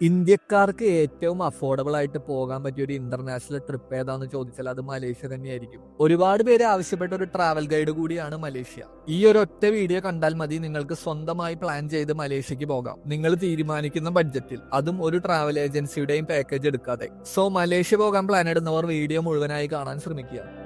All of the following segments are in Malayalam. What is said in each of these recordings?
ഇന്ത്യക്കാർക്ക് ഏറ്റവും അഫോർഡബിൾ ആയിട്ട് പോകാൻ പറ്റിയ ഒരു ഇന്റർനാഷണൽ ട്രിപ്പ് ഏതാന്ന് ചോദിച്ചാൽ അത് മലേഷ്യ തന്നെയായിരിക്കും. ഒരുപാട് പേര് ആവശ്യപ്പെട്ട ഒരു ട്രാവൽ ഗൈഡ് കൂടിയാണ് മലേഷ്യ. ഈ ഒരു ഒറ്റ വീഡിയോ കണ്ടാൽ മതി. നിങ്ങൾക്ക് സ്വന്തമായി പ്ലാൻ ചെയ്ത് മലേഷ്യക്ക് പോകാം. നിങ്ങൾ തീരുമാനിക്കുന്ന ബഡ്ജറ്റിൽ അതും ഒരു ട്രാവൽ ഏജൻസിയുടെയും പാക്കേജ് എടുക്കാതെ. സോ മലേഷ്യ പോകാൻ പ്ലാൻ ഇടുന്നവർ വീഡിയോ മുഴുവനായി കാണാൻ ശ്രമിക്കുക.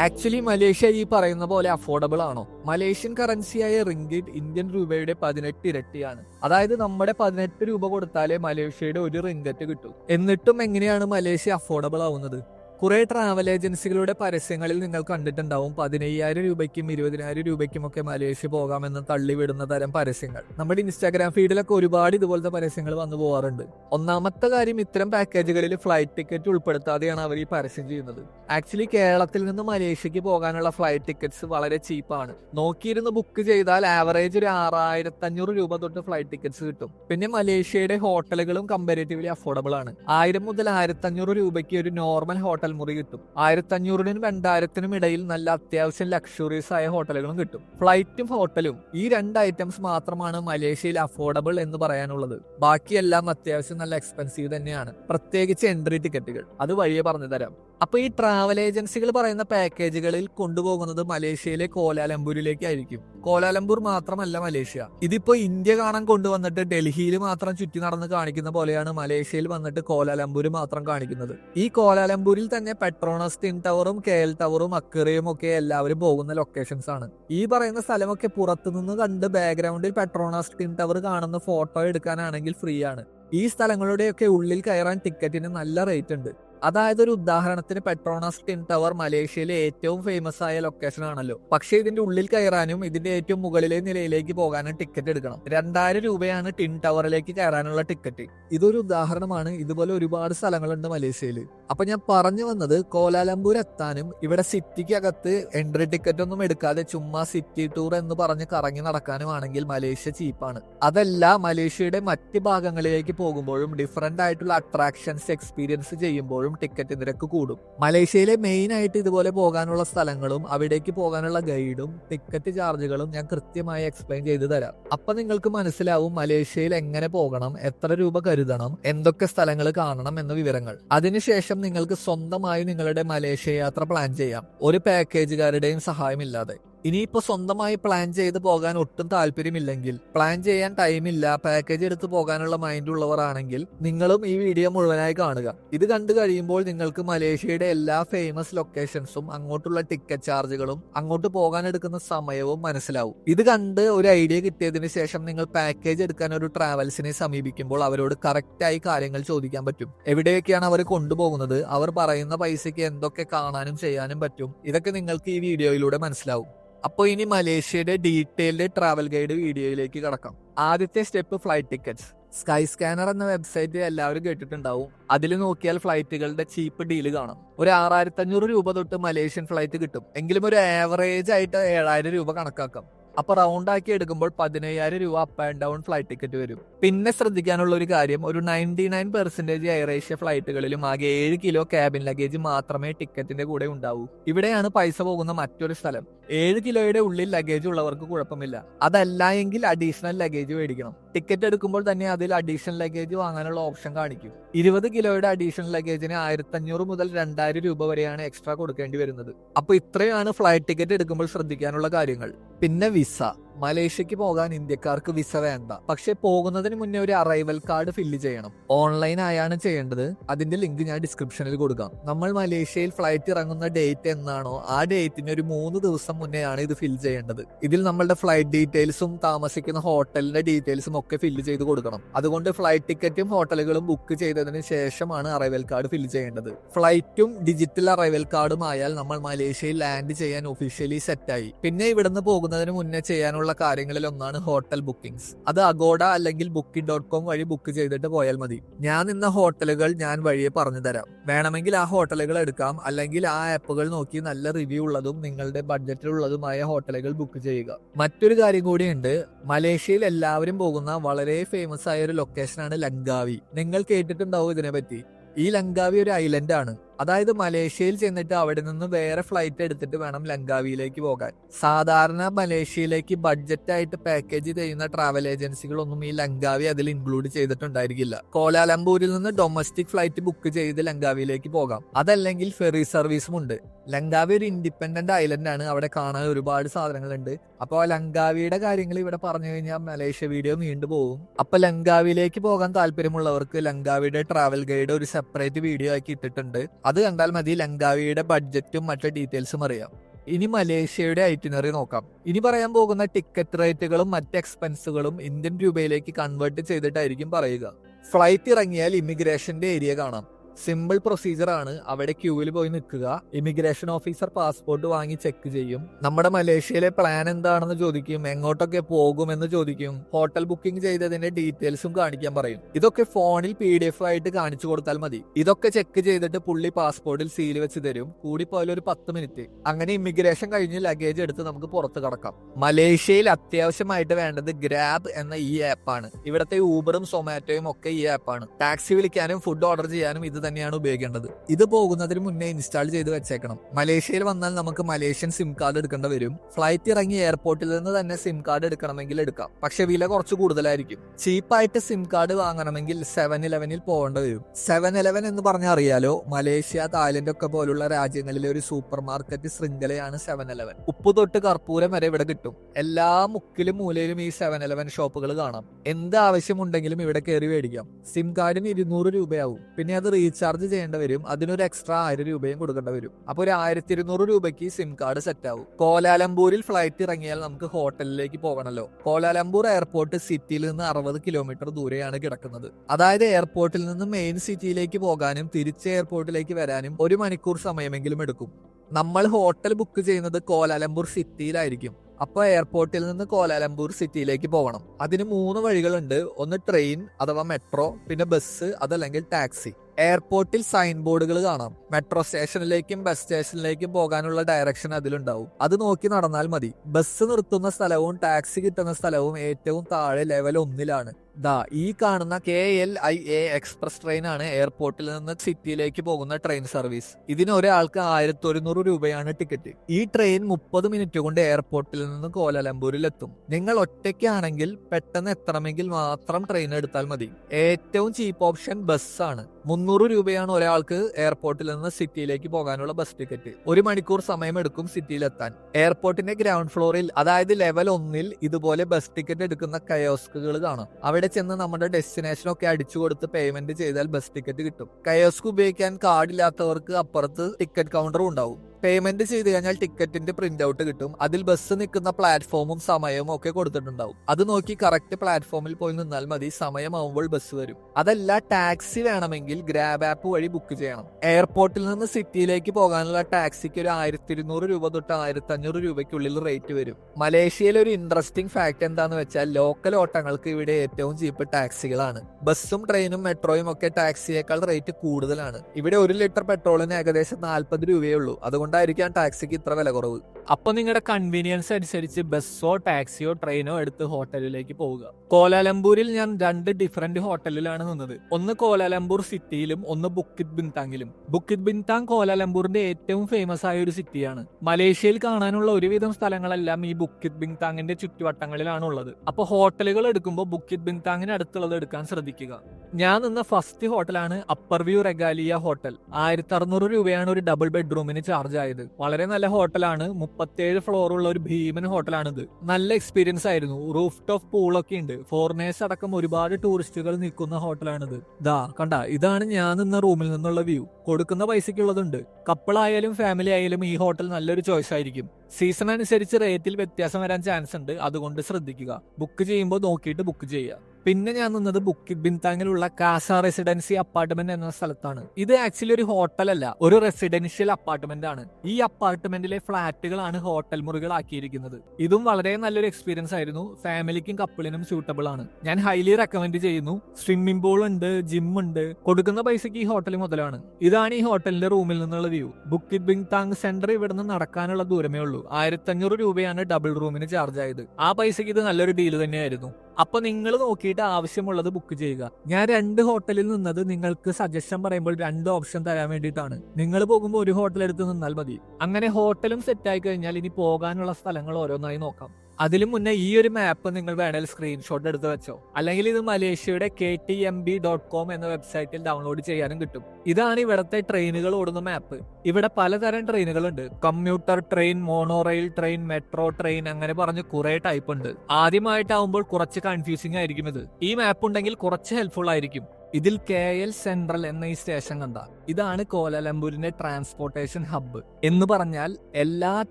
ആക്ച്വലി മലേഷ്യ ഈ പറയുന്ന പോലെ അഫോർഡബിൾ ആണോ? മലേഷ്യൻ കറൻസിയായ റിംഗിറ്റ് ഇന്ത്യൻ രൂപയുടെ പതിനെട്ട് ഇരട്ടിയാണ്. അതായത് നമ്മുടെ പതിനെട്ട് രൂപ കൊടുത്താലേ മലേഷ്യയുടെ ഒരു റിംഗറ്റ് കിട്ടും. എന്നിട്ടും എങ്ങനെയാണ് മലേഷ്യ അഫോർഡബിൾ ആവുന്നത്? കുറെ ട്രാവൽ ഏജൻസികളുടെ പരസ്യങ്ങളിൽ നിങ്ങൾ കണ്ടിട്ടുണ്ടാവും. പതിനയ്യായിരം രൂപയ്ക്കും ഇരുപതിനായിരം രൂപയ്ക്കും ഒക്കെ മലേഷ്യ പോകാമെന്ന് തള്ളിവിടുന്ന തരം പരസ്യങ്ങൾ. നമ്മുടെ ഇൻസ്റ്റാഗ്രാം ഫീഡിലൊക്കെ ഒരുപാട് ഇതുപോലത്തെ പരസ്യങ്ങൾ വന്നു പോകാറുണ്ട് ഒന്നാമത്തെ കാര്യം ഇത്തരം പാക്കേജുകളിൽ ഫ്ലൈറ്റ് ടിക്കറ്റ് ഉൾപ്പെടുത്താതെയാണ് അവർ ഈ പരസ്യം ചെയ്യുന്നത്. ആക്ച്വലി കേരളത്തിൽ നിന്ന് മലേഷ്യക്ക് പോകാനുള്ള ഫ്ലൈറ്റ് ടിക്കറ്റ്സ് വളരെ ചീപ്പാണ് നോക്കിയിരുന്ന് ബുക്ക് ചെയ്താൽ ആവറേജ് ഒരു ആറായിരത്തഞ്ഞൂറ് രൂപ തൊട്ട് ഫ്ലൈറ്റ് ടിക്കറ്റ്സ് കിട്ടും. പിന്നെ മലേഷ്യയുടെ ഹോട്ടലുകളും കമ്പാരിറ്റീവ്ലി അഫോർഡബിൾ ആണ്. ആയിരം മുതൽ ആയിരത്തഞ്ഞൂറ് രൂപയ്ക്ക് ഒരു നോർമൽ ഹോട്ടൽ മുറി കിട്ടും. ആയിരത്തി അഞ്ഞൂറിനും രണ്ടായിരത്തിനും ഇടയിൽ നല്ല അത്യാവശ്യം ലക്ഷറീസ് ആയ ഹോട്ടലുകളും കിട്ടും. ഫ്ലൈറ്റും ഹോട്ടലും ഈ രണ്ട് ഐറ്റംസ് മാത്രമാണ് മലേഷ്യയിൽ അഫോർഡബിൾ എന്ന് പറയാനുള്ളത്. ബാക്കിയെല്ലാം അത്യാവശ്യം നല്ല എക്സ്പെൻസീവ് തന്നെയാണ്. പ്രത്യേകിച്ച് എൻട്രി ടിക്കറ്റുകൾ അത് വഴിയെ പറഞ്ഞു തരാം അപ്പൊ ഈ ട്രാവൽ ഏജൻസികൾ പറയുന്ന പാക്കേജുകളിൽ കൊണ്ടുപോകുന്നത് മലേഷ്യയിലെ കോലാലംപൂരിലേക്കായിരിക്കും. കോലാലംപൂർ മാത്രമല്ല മലേഷ്യ. ഇതിപ്പോ ഇന്ത്യ കാണാൻ കൊണ്ടുവന്നിട്ട് ഡൽഹിയിൽ മാത്രം ചുറ്റി നടന്ന് കാണിക്കുന്ന പോലെയാണ് മലേഷ്യയിൽ വന്നിട്ട് കോലാലംപൂർ മാത്രം കാണിക്കുന്നത്. ഈ കോലാലംപൂരിൽ തന്നെ പെട്രോണസ് ടിൻ ടവറും കെ എൽ ടവറും അക്കറയും ഒക്കെ എല്ലാവരും പോകുന്ന ലൊക്കേഷൻസ് ആണ്. ഈ പറയുന്ന സ്ഥലമൊക്കെ പുറത്തുനിന്ന് കണ്ട് ബാക്ക്ഗ്രൗണ്ടിൽ പെട്രോണസ് ടിൻ ടവർ കാണുന്ന ഫോട്ടോ എടുക്കാനാണെങ്കിൽ ഫ്രീ ആണ്. ഈ സ്ഥലങ്ങളുടെയൊക്കെ ഉള്ളിൽ കയറാൻ ടിക്കറ്റിന് നല്ല റേറ്റ് ഉണ്ട്. അതായത് ഒരു ഉദാഹരണത്തിന് പെട്രോണസ് ടിൻ ടവർ മലേഷ്യയിലെ ഏറ്റവും ഫേമസ് ആയ ലൊക്കേഷൻ ആണല്ലോ. പക്ഷേ ഇതിന്റെ ഉള്ളിൽ കയറാനും ഇതിന്റെ ഏറ്റവും മുകളിലെ നിലയിലേക്ക് പോകാനും ടിക്കറ്റ് എടുക്കണം. രണ്ടായിരം രൂപയാണ് ടിൻ ടവറിലേക്ക് കയറാനുള്ള ടിക്കറ്റ് ഇതൊരു ഉദാഹരണമാണ്. ഇതുപോലെ ഒരുപാട് സ്ഥലങ്ങളുണ്ട് മലേഷ്യയിൽ അപ്പൊ ഞാൻ പറഞ്ഞു വന്നത് കോലാലംപൂർ എത്താനും ഇവിടെ സിറ്റിക്ക് അകത്ത് എൻട്രി ടിക്കറ്റ് ഒന്നും എടുക്കാതെ ചുമ്മാ സിറ്റി ടൂർ എന്ന് പറഞ്ഞ് കറങ്ങി നടക്കാനുമാണെങ്കിൽ മലേഷ്യ ചീപ്പാണ് അതല്ല മലേഷ്യയുടെ മറ്റ് ഭാഗങ്ങളിലേക്ക് പോകുമ്പോഴും ഡിഫറെന്റ് ആയിട്ടുള്ള അട്രാക്ഷൻസ് എക്സ്പീരിയൻസ് ചെയ്യുമ്പോഴും ടിക്കറ്റ് നിരക്ക് കൂടും. മലേഷ്യയിലെ മെയിൻ ആയിട്ട് ഇതുപോലെ പോകാനുള്ള സ്ഥലങ്ങളും അവിടേക്ക് പോകാനുള്ള ഗൈഡും ടിക്കറ്റ് ചാർജുകളും ഞാൻ കൃത്യമായി എക്സ്പ്ലെയിൻ ചെയ്തു തരാം. അപ്പൊ നിങ്ങൾക്ക് മനസ്സിലാവും മലേഷ്യയിൽ എങ്ങനെ പോകണം എത്ര രൂപ കരുതണം എന്തൊക്കെ സ്ഥലങ്ങൾ കാണണം എന്ന വിവരങ്ങൾ. അതിനുശേഷം നിങ്ങൾക്ക് സ്വന്തമായി നിങ്ങളുടെ മലേഷ്യ യാത്ര പ്ലാൻ ചെയ്യാം. ഒരു പാക്കേജുകാരുടെയും സഹായമില്ലാതെ. ഇനിയിപ്പോ സ്വന്തമായി പ്ലാൻ ചെയ്ത് പോകാൻ ഒട്ടും താല്പര്യമില്ലെങ്കിൽ പ്ലാൻ ചെയ്യാൻ ടൈമില്ല പാക്കേജ് എടുത്ത് പോകാനുള്ള മൈൻഡ് ഉള്ളവരാണെങ്കിൽ നിങ്ങളും ഈ വീഡിയോ മുഴുവനായി കാണുക. ഇത് കണ്ടു കഴിയുമ്പോൾ നിങ്ങൾക്ക് മലേഷ്യയുടെ എല്ലാ ഫേമസ് ലൊക്കേഷൻസും അങ്ങോട്ടുള്ള ടിക്കറ്റ് ചാർജുകളും അങ്ങോട്ട് പോകാൻ എടുക്കുന്ന സമയവും മനസ്സിലാവും. ഇത് കണ്ട് ഒരു ഐഡിയ കിട്ടിയതിന് ശേഷം നിങ്ങൾ പാക്കേജ് എടുക്കാൻ ഒരു ട്രാവൽസിനെ സമീപിക്കുമ്പോൾ അവരോട് കറക്റ്റായി കാര്യങ്ങൾ ചോദിക്കാൻ പറ്റും. എവിടെയൊക്കെയാണ് അവർ കൊണ്ടുപോകുന്നത്? അവർ പറയുന്ന പൈസയ്ക്ക് എന്തൊക്കെ കാണാനും ചെയ്യാനും പറ്റും? ഇതൊക്കെ നിങ്ങൾക്ക് ഈ വീഡിയോയിലൂടെ മനസ്സിലാവും. അപ്പോൾ ഇനി മലേഷ്യയുടെ ഡീറ്റെയിൽഡ് ട്രാവൽ ഗൈഡ് വീഡിയോയിലേക്ക് കടക്കാം. ആദ്യത്തെ step flight tickets Skyscanner എന്ന വെബ്സൈറ്റ് എല്ലാവരും കേട്ടിട്ടുണ്ടാവും. അതിൽ നോക്കിയാൽ ഫ്ലൈറ്റുകളുടെ ചീപ്പ് ഡീൽ കാണാം. ഒരു ആറായിരത്തി അഞ്ഞൂറ് രൂപ തൊട്ട് മലേഷ്യൻ ഫ്ലൈറ്റ് കിട്ടും. എങ്കിലും ഒരു ആവറേജ് ആയിട്ട് ഏഴായിരം രൂപ കണക്കാക്കാം. അപ്പൊ റൗണ്ട് ആക്കി എടുക്കുമ്പോൾ പതിനയ്യായിരം രൂപ up and down flight ticket വരും. പിന്നെ ശ്രദ്ധിക്കാനുള്ള ഒരു കാര്യം ഒരു നയന്റി നയൻ പെർസെന്റേജ് എയറേഷ്യ ഫ്ലൈറ്റുകളിലും ആകെ ഏഴ് കിലോ ക്യാബിൻ ലഗേജ് മാത്രമേ ടിക്കറ്റിന്റെ കൂടെ ഉണ്ടാവൂ. ഇവിടെയാണ് പൈസ പോകുന്ന മറ്റൊരു സ്ഥലം. ഏഴ് കിലോയുടെ ഉള്ളിൽ ലഗേജ് ഉള്ളവർക്ക് കുഴപ്പമില്ല. അതല്ല എങ്കിൽ അഡീഷണൽ ലഗേജ് മേടിക്കണം. ടിക്കറ്റ് എടുക്കുമ്പോൾ തന്നെ അതിൽ അഡീഷണൽ ലഗേജ് വാങ്ങാനുള്ള ഓപ്ഷൻ കാണിക്കും. ഇരുപത് കിലോയുടെ അഡീഷണൽ ലഗേജിന് ആയിരത്തി അഞ്ഞൂറ് മുതൽ രണ്ടായിരം രൂപ വരെയാണ് എക്സ്ട്രാ കൊടുക്കേണ്ടി വരുന്നത്. അപ്പൊ ഇത്രയാണ് ഫ്ലൈറ്റ് ടിക്കറ്റ് എടുക്കുമ്പോൾ ശ്രദ്ധിക്കാനുള്ള കാര്യങ്ങൾ. പിന്നെ വിസ മലേഷ്യക്ക് പോകാൻ ഇന്ത്യക്കാർക്ക് വിസ വേണ്ട. പക്ഷെ പോകുന്നതിന് മുന്നേ ഒരു അറൈവൽ കാർഡ് ഫില്ല് ചെയ്യണം. ഓൺലൈൻ ആയാണ് ചെയ്യേണ്ടത്. അതിന്റെ ലിങ്ക് ഞാൻ ഡിസ്ക്രിപ്ഷനിൽ കൊടുക്കാം. നമ്മൾ മലേഷ്യയിൽ ഫ്ലൈറ്റ് ഇറങ്ങുന്ന ഡേറ്റ് എന്നാണോ ആ ഡേറ്റിന് ഒരു മൂന്ന് ദിവസം മുന്നെയാണ് ഇത് ഫിൽ ചെയ്യേണ്ടത്. ഇതിൽ നമ്മളുടെ ഫ്ലൈറ്റ് ഡീറ്റെയിൽസും താമസിക്കുന്ന ഹോട്ടലിന്റെ ഡീറ്റെയിൽസും ഒക്കെ ഫില്ല് ചെയ്ത് കൊടുക്കണം. അതുകൊണ്ട് ഫ്ലൈറ്റ് ടിക്കറ്റും ഹോട്ടലുകളും ബുക്ക് ചെയ്തതിന് ശേഷമാണ് അറൈവൽ കാർഡ് ഫില്ല് ചെയ്യേണ്ടത്. ഫ്ലൈറ്റും ഡിജിറ്റൽ അറൈവൽ കാർഡും ആയാൽ നമ്മൾ മലേഷ്യയിൽ ലാൻഡ് ചെയ്യാൻ ഒഫീഷ്യലി സെറ്റായി പിന്നെ ഇവിടുന്ന് പോകുന്നതിന് മുന്നേ ചെയ്യാനുള്ള കാര്യങ്ങളിൽ ഒന്നാണ് ഹോട്ടൽ ബുക്കിംഗ്സ് അത് അഗോഡ അല്ലെങ്കിൽ ബുക്കിംഗ് ഡോട്ട് കോം വഴി ബുക്ക് ചെയ്തിട്ട് പോയാൽ മതി. ഞാൻ നിന്ന ഹോട്ടലുകൾ ഞാൻ വഴിയെ പറഞ്ഞു തരാം. വേണമെങ്കിൽ ആ ഹോട്ടലുകൾ എടുക്കാം. അല്ലെങ്കിൽ ആ ആപ്പുകൾ നോക്കി നല്ല റിവ്യൂ ഉള്ളതും നിങ്ങളുടെ ബഡ്ജറ്റിലുള്ളതുമായ ഹോട്ടലുകൾ ബുക്ക് ചെയ്യുക. മറ്റൊരു കാര്യം കൂടിയുണ്ട്. മലേഷ്യയിൽ എല്ലാവരും പോകുന്ന വളരെ ഫേമസ് ആയ ഒരു ലൊക്കേഷനാണ് ലങ്കാവി. നിങ്ങൾ കേട്ടിട്ടുണ്ടാവും ഇതിനെ പറ്റി ഈ ലങ്കാവി ഒരു ഐലൻഡ് ആണ്. അതായത് മലേഷ്യയിൽ ചെന്നിട്ട് അവിടെ നിന്ന് വേറെ ഫ്ലൈറ്റ് എടുത്തിട്ട് വേണം ലങ്കാവിയിലേക്ക് പോകാൻ. സാധാരണ മലേഷ്യയിലേക്ക് ബഡ്ജറ്റായിട്ട് പാക്കേജ് ചെയ്യുന്ന ട്രാവൽ ഏജൻസികളൊന്നും ഈ ലങ്കാവി അതിൽ ഇൻക്ലൂഡ് ചെയ്തിട്ടുണ്ടായിരിക്കില്ല. കോലാലംപൂരിൽ നിന്ന് ഡൊമസ്റ്റിക് ഫ്ലൈറ്റ് ബുക്ക് ചെയ്ത് ലങ്കാവിയിലേക്ക് പോകാം. അതല്ലെങ്കിൽ ഫെറി സർവീസും ഉണ്ട്. ലങ്കാവി ഒരു ഇൻഡിപെൻഡന്റ് ഐലൻഡ് ആണ്. അവിടെ കാണാൻ ഒരുപാട് സാധനങ്ങളുണ്ട്. അപ്പോൾ ലങ്കാവിയുടെ കാര്യങ്ങൾ ഇവിടെ പറഞ്ഞു കഴിഞ്ഞാൽ മലേഷ്യ വീഡിയോ നീണ്ടു പോകും അപ്പൊ ലങ്കാവിയിലേക്ക് പോകാൻ താല്പര്യമുള്ളവർക്ക് ലങ്കാവിയുടെ ട്രാവൽ ഗൈഡ് ഒരു സെപ്പറേറ്റ് വീഡിയോ ആക്കി ഇട്ടിട്ടുണ്ട്. അത് കണ്ടാൽ മതി ലങ്കാവിയുടെ ബഡ്ജറ്റും മറ്റു ഡീറ്റെയിൽസും അറിയാം. ഇനി മലേഷ്യയുടെ ഐറ്റിനറി നോക്കാം. ഇനി പറയാൻ പോകുന്ന ടിക്കറ്റ് റേറ്റുകളും മറ്റ് എക്സ്പെൻസുകളും ഇന്ത്യൻ രൂപയിലേക്ക് കൺവേർട്ട് ചെയ്തിട്ടായിരിക്കും പറയുക. ഫ്ലൈറ്റ് ഇറങ്ങിയാൽ ഇമിഗ്രേഷന്റെ ഏരിയ കാണാം. സിമ്പിൾ പ്രൊസീജിയർ ആണ്. അവിടെ ക്യൂവിൽ പോയി നിൽക്കുക. ഇമിഗ്രേഷൻ ഓഫീസർ പാസ്പോർട്ട് വാങ്ങി ചെക്ക് ചെയ്യും. നമ്മുടെ മലേഷ്യയിലെ പ്ലാൻ എന്താണെന്ന് ചോദിക്കും. എങ്ങോട്ടൊക്കെ പോകുമെന്ന് ചോദിക്കും. ഹോട്ടൽ ബുക്കിംഗ് ചെയ്തതിന്റെ ഡീറ്റെയിൽസും കാണിക്കാൻ പറയും. ഇതൊക്കെ ഫോണിൽ പി ഡി എഫ് ആയിട്ട് കാണിച്ചു കൊടുത്താൽ മതി. ഇതൊക്കെ ചെക്ക് ചെയ്തിട്ട് പുള്ളി പാസ്പോർട്ടിൽ സീൽ വെച്ച് തരും. കൂടി പോയാലും ഒരു പത്ത് മിനിറ്റ് അങ്ങനെ ഇമിഗ്രേഷൻ കഴിഞ്ഞ് ലഗേജ് എടുത്ത് നമുക്ക് പുറത്ത് കടക്കാം. മലേഷ്യയിൽ അത്യാവശ്യമായിട്ട് വേണ്ടത് ഗ്രാബ് എന്ന ഈ ആപ്പാണ് ഇവിടുത്തെ ഊബറും സൊമാറ്റോയും ഒക്കെ ഈ ആപ്പാണ് ടാക്സി വിളിക്കാനും ഫുഡ് ഓർഡർ ചെയ്യാനും ഇത് തന്നെയാണ് ഉപയോഗിക്കേണ്ടത്. ഇത് പോകുന്നതിന് മുന്നേ ഇൻസ്റ്റാൾ ചെയ്ത് വെച്ചേക്കണം. മലേഷ്യയിൽ വന്നാൽ നമുക്ക് മലേഷ്യൻ സിം കാർഡ് എടുക്കേണ്ട വരും. ഫ്ലൈറ്റ് ഇറങ്ങി എയർപോർട്ടിൽ നിന്ന് തന്നെ സിം കാർഡ് എടുക്കണമെങ്കിൽ എടുക്കാം. പക്ഷെ വില കുറച്ച് കൂടുതലായിരിക്കും. ചീപ്പായിട്ട് സിം കാർഡ് വാങ്ങണമെങ്കിൽ സെവൻ ഇലവനിൽ പോകേണ്ടി വരും. സെവൻ ഇലവൻ എന്ന് പറഞ്ഞറിയാലോ മലേഷ്യ തായ്ലൻഡ് ഒക്കെ പോലുള്ള രാജ്യങ്ങളിലെ ഒരു സൂപ്പർ മാർക്കറ്റ് ശൃംഖലയാണ് സെവൻ ഇലവൻ ഉപ്പ് തൊട്ട് കർപ്പൂരം വരെ ഇവിടെ കിട്ടും. എല്ലാ മുക്കിലും മൂലയിലും ഈ സെവൻ ഇലവൻ ഷോപ്പുകൾ കാണാം. എന്ത് ആവശ്യമുണ്ടെങ്കിലും ഇവിടെ കയറി മേടിക്കാം. സിം കാർഡിന് ഇരുന്നൂറ് രൂപയാവും. പിന്നെ അത് റീചാർജ് ചെയ്യേണ്ടി വരും. അതിനൊരു എക്സ്ട്രാ ആയിരം രൂപയും കൊടുക്കേണ്ടി വരും. അപ്പൊ ഒരു ആയിരത്തി ഇരുന്നൂറ് രൂപയ്ക്ക് സിം കാർഡ് സെറ്റ് ആവും. കോലാലംപൂരിൽ ഫ്ലൈറ്റ് ഇറങ്ങിയാൽ നമുക്ക് ഹോട്ടലിലേക്ക് പോകണല്ലോ. കോലാലംപൂർ എയർപോർട്ട് സിറ്റിയിൽ നിന്ന് അറുപത് കിലോമീറ്റർ ദൂരെയാണ് കിടക്കുന്നത്. അതായത് എയർപോർട്ടിൽ നിന്ന് മെയിൻ സിറ്റിയിലേക്ക് പോകാനും തിരിച്ച് എയർപോർട്ടിലേക്ക് വരാനും ഒരു മണിക്കൂർ സമയമെങ്കിലും എടുക്കും. നമ്മൾ ഹോട്ടൽ ബുക്ക് ചെയ്യുന്നത് കോലാലംപൂർ സിറ്റിയിലായിരിക്കും അപ്പൊ എയർപോർട്ടിൽ നിന്ന് കോലാലംപൂർ സിറ്റിയിലേക്ക് പോകണം. അതിന് മൂന്ന് വഴികളുണ്ട്. ഒന്ന് ട്രെയിൻ അഥവാ മെട്രോ പിന്നെ ബസ് അതല്ലെങ്കിൽ ടാക്സി എയർപോർട്ടിൽ സൈൻ ബോർഡുകൾ കാണാം. മെട്രോ സ്റ്റേഷനിലേക്കും ബസ് സ്റ്റേഷനിലേക്കും പോകാനുള്ള ഡയറക്ഷൻ അതിലുണ്ടാവും. അത് നോക്കി നടന്നാൽ മതി. ബസ് നിർത്തുന്ന സ്ഥലവും ടാക്സി കിട്ടുന്ന സ്ഥലവും ഏറ്റവും താഴെ ലെവൽ ഒന്നിലാണ്. ദാ ഈ കാണുന്ന K L I A express train ആണ് എയർപോർട്ടിൽ നിന്ന് സിറ്റിയിലേക്ക് പോകുന്ന ട്രെയിൻ സർവീസ്. ഇതിന് ഒരാൾക്ക് ആയിരത്തി ഒരുന്നൂറ് രൂപയാണ് ടിക്കറ്റ്. ഈ ട്രെയിൻ മുപ്പത് മിനിറ്റ് കൊണ്ട് എയർപോർട്ടിൽ നിന്ന് കോലാലംപൂരിൽ എത്തും നിങ്ങൾ ഒറ്റയ്ക്കാണെങ്കിൽ പെട്ടെന്ന് എത്തണമെങ്കിൽ മാത്രം ട്രെയിൻ എടുത്താൽ മതി. ഏറ്റവും ചീപ്പ് ഓപ്ഷൻ ബസ്സാണ്. മുന്നൂറ് രൂപയാണ് ഒരാൾക്ക് എയർപോർട്ടിൽ നിന്ന് സിറ്റിയിലേക്ക് പോകാനുള്ള ബസ് ടിക്കറ്റ്. ഒരു മണിക്കൂർ സമയമെടുക്കും സിറ്റിയിലെത്താൻ. എയർപോർട്ടിന്റെ ഗ്രൗണ്ട് ഫ്ലോറിൽ അതായത് ലെവൽ ഒന്നിൽ ഇതുപോലെ ബസ് ടിക്കറ്റ് എടുക്കുന്ന കയോസ്കുകൾ കാണും. അവിടെ ചെന്ന് നമ്മുടെ ഡെസ്റ്റിനേഷൻ ഒക്കെ അടിച്ചു കൊടുത്ത് പേയ്മെന്റ് ചെയ്താൽ ബസ് ടിക്കറ്റ് കിട്ടും. കയോസ്ക് ഉപയോഗിക്കാൻ കാർഡില്ലാത്തവർക്ക് അപ്പുറത്ത് ടിക്കറ്റ് കൗണ്ടറും ഉണ്ടാവും. പേയ്മെന്റ് ചെയ്ത് കഴിഞ്ഞാൽ ടിക്കറ്റിന്റെ പ്രിന്റ് ഔട്ട് കിട്ടും. അതിൽ ബസ് നിൽക്കുന്ന പ്ലാറ്റ്ഫോമും സമയവും ഒക്കെ കൊടുത്തിട്ടുണ്ടാവും. അത് നോക്കി കറക്റ്റ് പ്ലാറ്റ്ഫോമിൽ പോയി നിന്നാൽ മതി. സമയമാവുമ്പോൾ ബസ് വരും. അതല്ല ടാക്സി വേണമെങ്കിൽ ഗ്രാബ് ആപ്പ് വഴി ബുക്ക് ചെയ്യണം. എയർപോർട്ടിൽ നിന്ന് സിറ്റിയിലേക്ക് പോകാനുള്ള ടാക്സിക്ക് ഒരു ആയിരത്തി ഇരുന്നൂറ് രൂപ തൊട്ട് ആയിരത്തി അഞ്ഞൂറ് രൂപയ്ക്കുള്ളിൽ റേറ്റ് വരും. മലേഷ്യയിലെ ഒരു ഇൻട്രസ്റ്റിംഗ് ഫാക്ട് എന്താന്ന് വെച്ചാൽ ലോക്കൽ ഓട്ടങ്ങൾക്ക് ഇവിടെ ഏറ്റവും ചീപ്പ് ടാക്സികളാണ് ബസ്സും ട്രെയിനും മെട്രോയും ഒക്കെ ടാക്സിയേക്കാൾ റേറ്റ് കൂടുതലാണ്. ഇവിടെ ഒരു ലിറ്റർ പെട്രോളിന് ഏകദേശം നാൽപ്പത് രൂപയേ ഉള്ളൂ. അതുകൊണ്ടായിരിക്കാം ടാക്സിക്ക് ഇത്ര വില കുറവ്. അപ്പൊ നിങ്ങളുടെ കൺവീനിയൻസ് അനുസരിച്ച് ബസ്സോ ടാക്സിയോ ട്രെയിനോ എടുത്ത് ഹോട്ടലിലേക്ക് പോവുക. കോലാലംപൂരിൽ ഞാൻ രണ്ട് ഡിഫറെന്റ് ഹോട്ടലിലാണ് നിന്നത്. ഒന്ന് കോലാലംപൂർ സിറ്റിയിലും ഒന്ന് ബുക്കിത് ബിൻതാങ്ങിലും. ബുക്കിത് ബിൻതാങ് കോലാലംപൂരിന്റെ ഏറ്റവും ഫേമസ് ആയ ഒരു സിറ്റിയാണ്. മലേഷ്യയിൽ കാണാനുള്ള ഒരുവിധം സ്ഥലങ്ങളെല്ലാം ഈ ബുക്കിത് ബിൻതാങ്ങിന്റെ ചുറ്റുവട്ടങ്ങളിലാണ് ഉള്ളത് അപ്പൊ ഹോട്ടലുകൾ എടുക്കുമ്പോൾ ബുക്കിത് ബിൻതാങ്ങിന് അടുത്തുള്ളത് എടുക്കാൻ ശ്രദ്ധിക്കുക. ഞാൻ നിന്ന ഫസ്റ്റ് ഹോട്ടലാണ് അപ്പർ വ്യൂ റെഗാലിയ ഹോട്ടൽ. ആയിരത്തി അറുന്നൂറ് രൂപയാണ് ഒരു ഡബിൾ ബെഡ്റൂമിന് ചാർജ് ആയത്. വളരെ നല്ല ഹോട്ടലാണ്. മുപ്പത്തേഴ് ഉള്ള ഒരു ഭീമൻ ഹോട്ടലാണിത്. നല്ല എക്സ്പീരിയൻസ് ആയിരുന്നു. റൂഫ് ടോപ്പ് പൂളൊക്കെ ഉണ്ട്. ഫോറിനേഴ്സ് അടക്കം ഒരുപാട് ടൂറിസ്റ്റുകൾ നിൽക്കുന്ന ഹോട്ടലാണിത്. ദാ കണ്ട ഇതാണ് ഞാൻ നിന്ന റൂമിൽ നിന്നുള്ള വ്യൂ കൊടുക്കുന്ന പൈസക്കുള്ളതുണ്ട് കപ്പിളായാലും ഫാമിലി ആയാലും ഈ ഹോട്ടൽ നല്ലൊരു ചോയ്സ് ആയിരിക്കും. സീസൺ അനുസരിച്ച് റേറ്റിൽ വ്യത്യാസം വരാൻ ചാൻസ് ഉണ്ട്. അതുകൊണ്ട് ശ്രദ്ധിക്കുക. ബുക്ക് ചെയ്യുമ്പോൾ നോക്കിയിട്ട് ബുക്ക് ചെയ്യുക. പിന്നെ ഞാൻ നിന്നത് ബുക്കിത് ബിൻതാങ്ങിലുള്ള കാസ റെസിഡൻസി അപ്പാർട്ട്മെന്റ് എന്ന സ്ഥലത്താണ്. ഇത് ആക്ച്വലി ഒരു ഹോട്ടൽ അല്ല ഒരു റെസിഡൻഷ്യൽ അപ്പാർട്ട്മെന്റ് ആണ്. ഈ അപ്പാർട്ട്മെന്റിലെ ഫ്ളാറ്റുകളാണ് ഹോട്ടൽ മുറികളാക്കിയിരിക്കുന്നത് ഇതും വളരെ നല്ലൊരു എക്സ്പീരിയൻസ് ആയിരുന്നു ഫാമിലിക്കും കപ്പിളിനും സൂട്ടബിൾ ആണ്. ഞാൻ ഹൈലി റെക്കമെൻഡ് ചെയ്യുന്നു സ്വിമ്മിംഗ് പൂൾ ഉണ്ട് ജിം ഉണ്ട് കൊടുക്കുന്ന പൈസക്ക് ഈ ഹോട്ടൽ മുതലാണ്. ഇതാണ് ഈ ഹോട്ടലിന്റെ റൂമിൽ നിന്നുള്ള വ്യൂ ബുക്കിത് ബിൻതാങ് സെന്റർ ഇവിടുന്ന് നടക്കാനുള്ള ദൂരമേ ഉള്ളൂ. ആയിരത്തി അഞ്ഞൂറ് രൂപയാണ് ഡബിൾ റൂമിന് ചാർജ് ആയത്. ആ പൈസക്ക് ഇത് നല്ലൊരു ഡീൽ തന്നെയായിരുന്നു. അപ്പൊ നിങ്ങൾ നോക്കിയിട്ട് ആവശ്യമുള്ളത് ബുക്ക് ചെയ്യുക. ഞാൻ രണ്ട് ഹോട്ടലിൽ നിന്നത് നിങ്ങൾക്ക് സജഷൻ പറയുമ്പോൾ രണ്ട് ഓപ്ഷൻ തരാൻ വേണ്ടിയിട്ടാണ്. നിങ്ങൾ പോകുമ്പോൾ ഒരു ഹോട്ടൽ എടുത്ത് നിന്നാൽ മതി. അങ്ങനെ ഹോട്ടലും സെറ്റ് ആയി കഴിഞ്ഞാൽ ഇനി പോകാനുള്ള സ്ഥലങ്ങൾ ഓരോന്നായി നോക്കാം. അതിനു മുന്നേ ഈ ഒരു മാപ്പ് നിങ്ങൾ വേണേൽ സ്ക്രീൻഷോട്ട് എടുത്ത് വെച്ചോ. അല്ലെങ്കിൽ ഇത് മലേഷ്യയുടെ K T M B dot com എന്ന വെബ്സൈറ്റിൽ ഡൗൺലോഡ് ചെയ്യാനും കിട്ടും. ഇതാണ് ഇവിടുത്തെ ട്രെയിനുകൾ ഓടുന്ന മാപ്പ് ഇവിടെ പലതരം ട്രെയിനുകളുണ്ട് commuter train monorail train metro train അങ്ങനെ പറഞ്ഞ് കുറെ ടൈപ്പ് ഉണ്ട്. ആദ്യമായിട്ടാവുമ്പോൾ കുറച്ച് കൺഫ്യൂസിംഗ് ആയിരിക്കും ഇത്. ഈ മാപ്പ് ഉണ്ടെങ്കിൽ കുറച്ച് ഹെൽപ്ഫുൾ ആയിരിക്കും. ഇതിൽ കെ എൽ സെൻട്രൽ എന്ന ഈ സ്റ്റേഷൻ കണ്ട. ഇതാണ് കോലാലംപൂരിന്റെ ട്രാൻസ്പോർട്ടേഷൻ ഹബ്ബ്. എന്ന് പറഞ്ഞാൽ എല്ലാ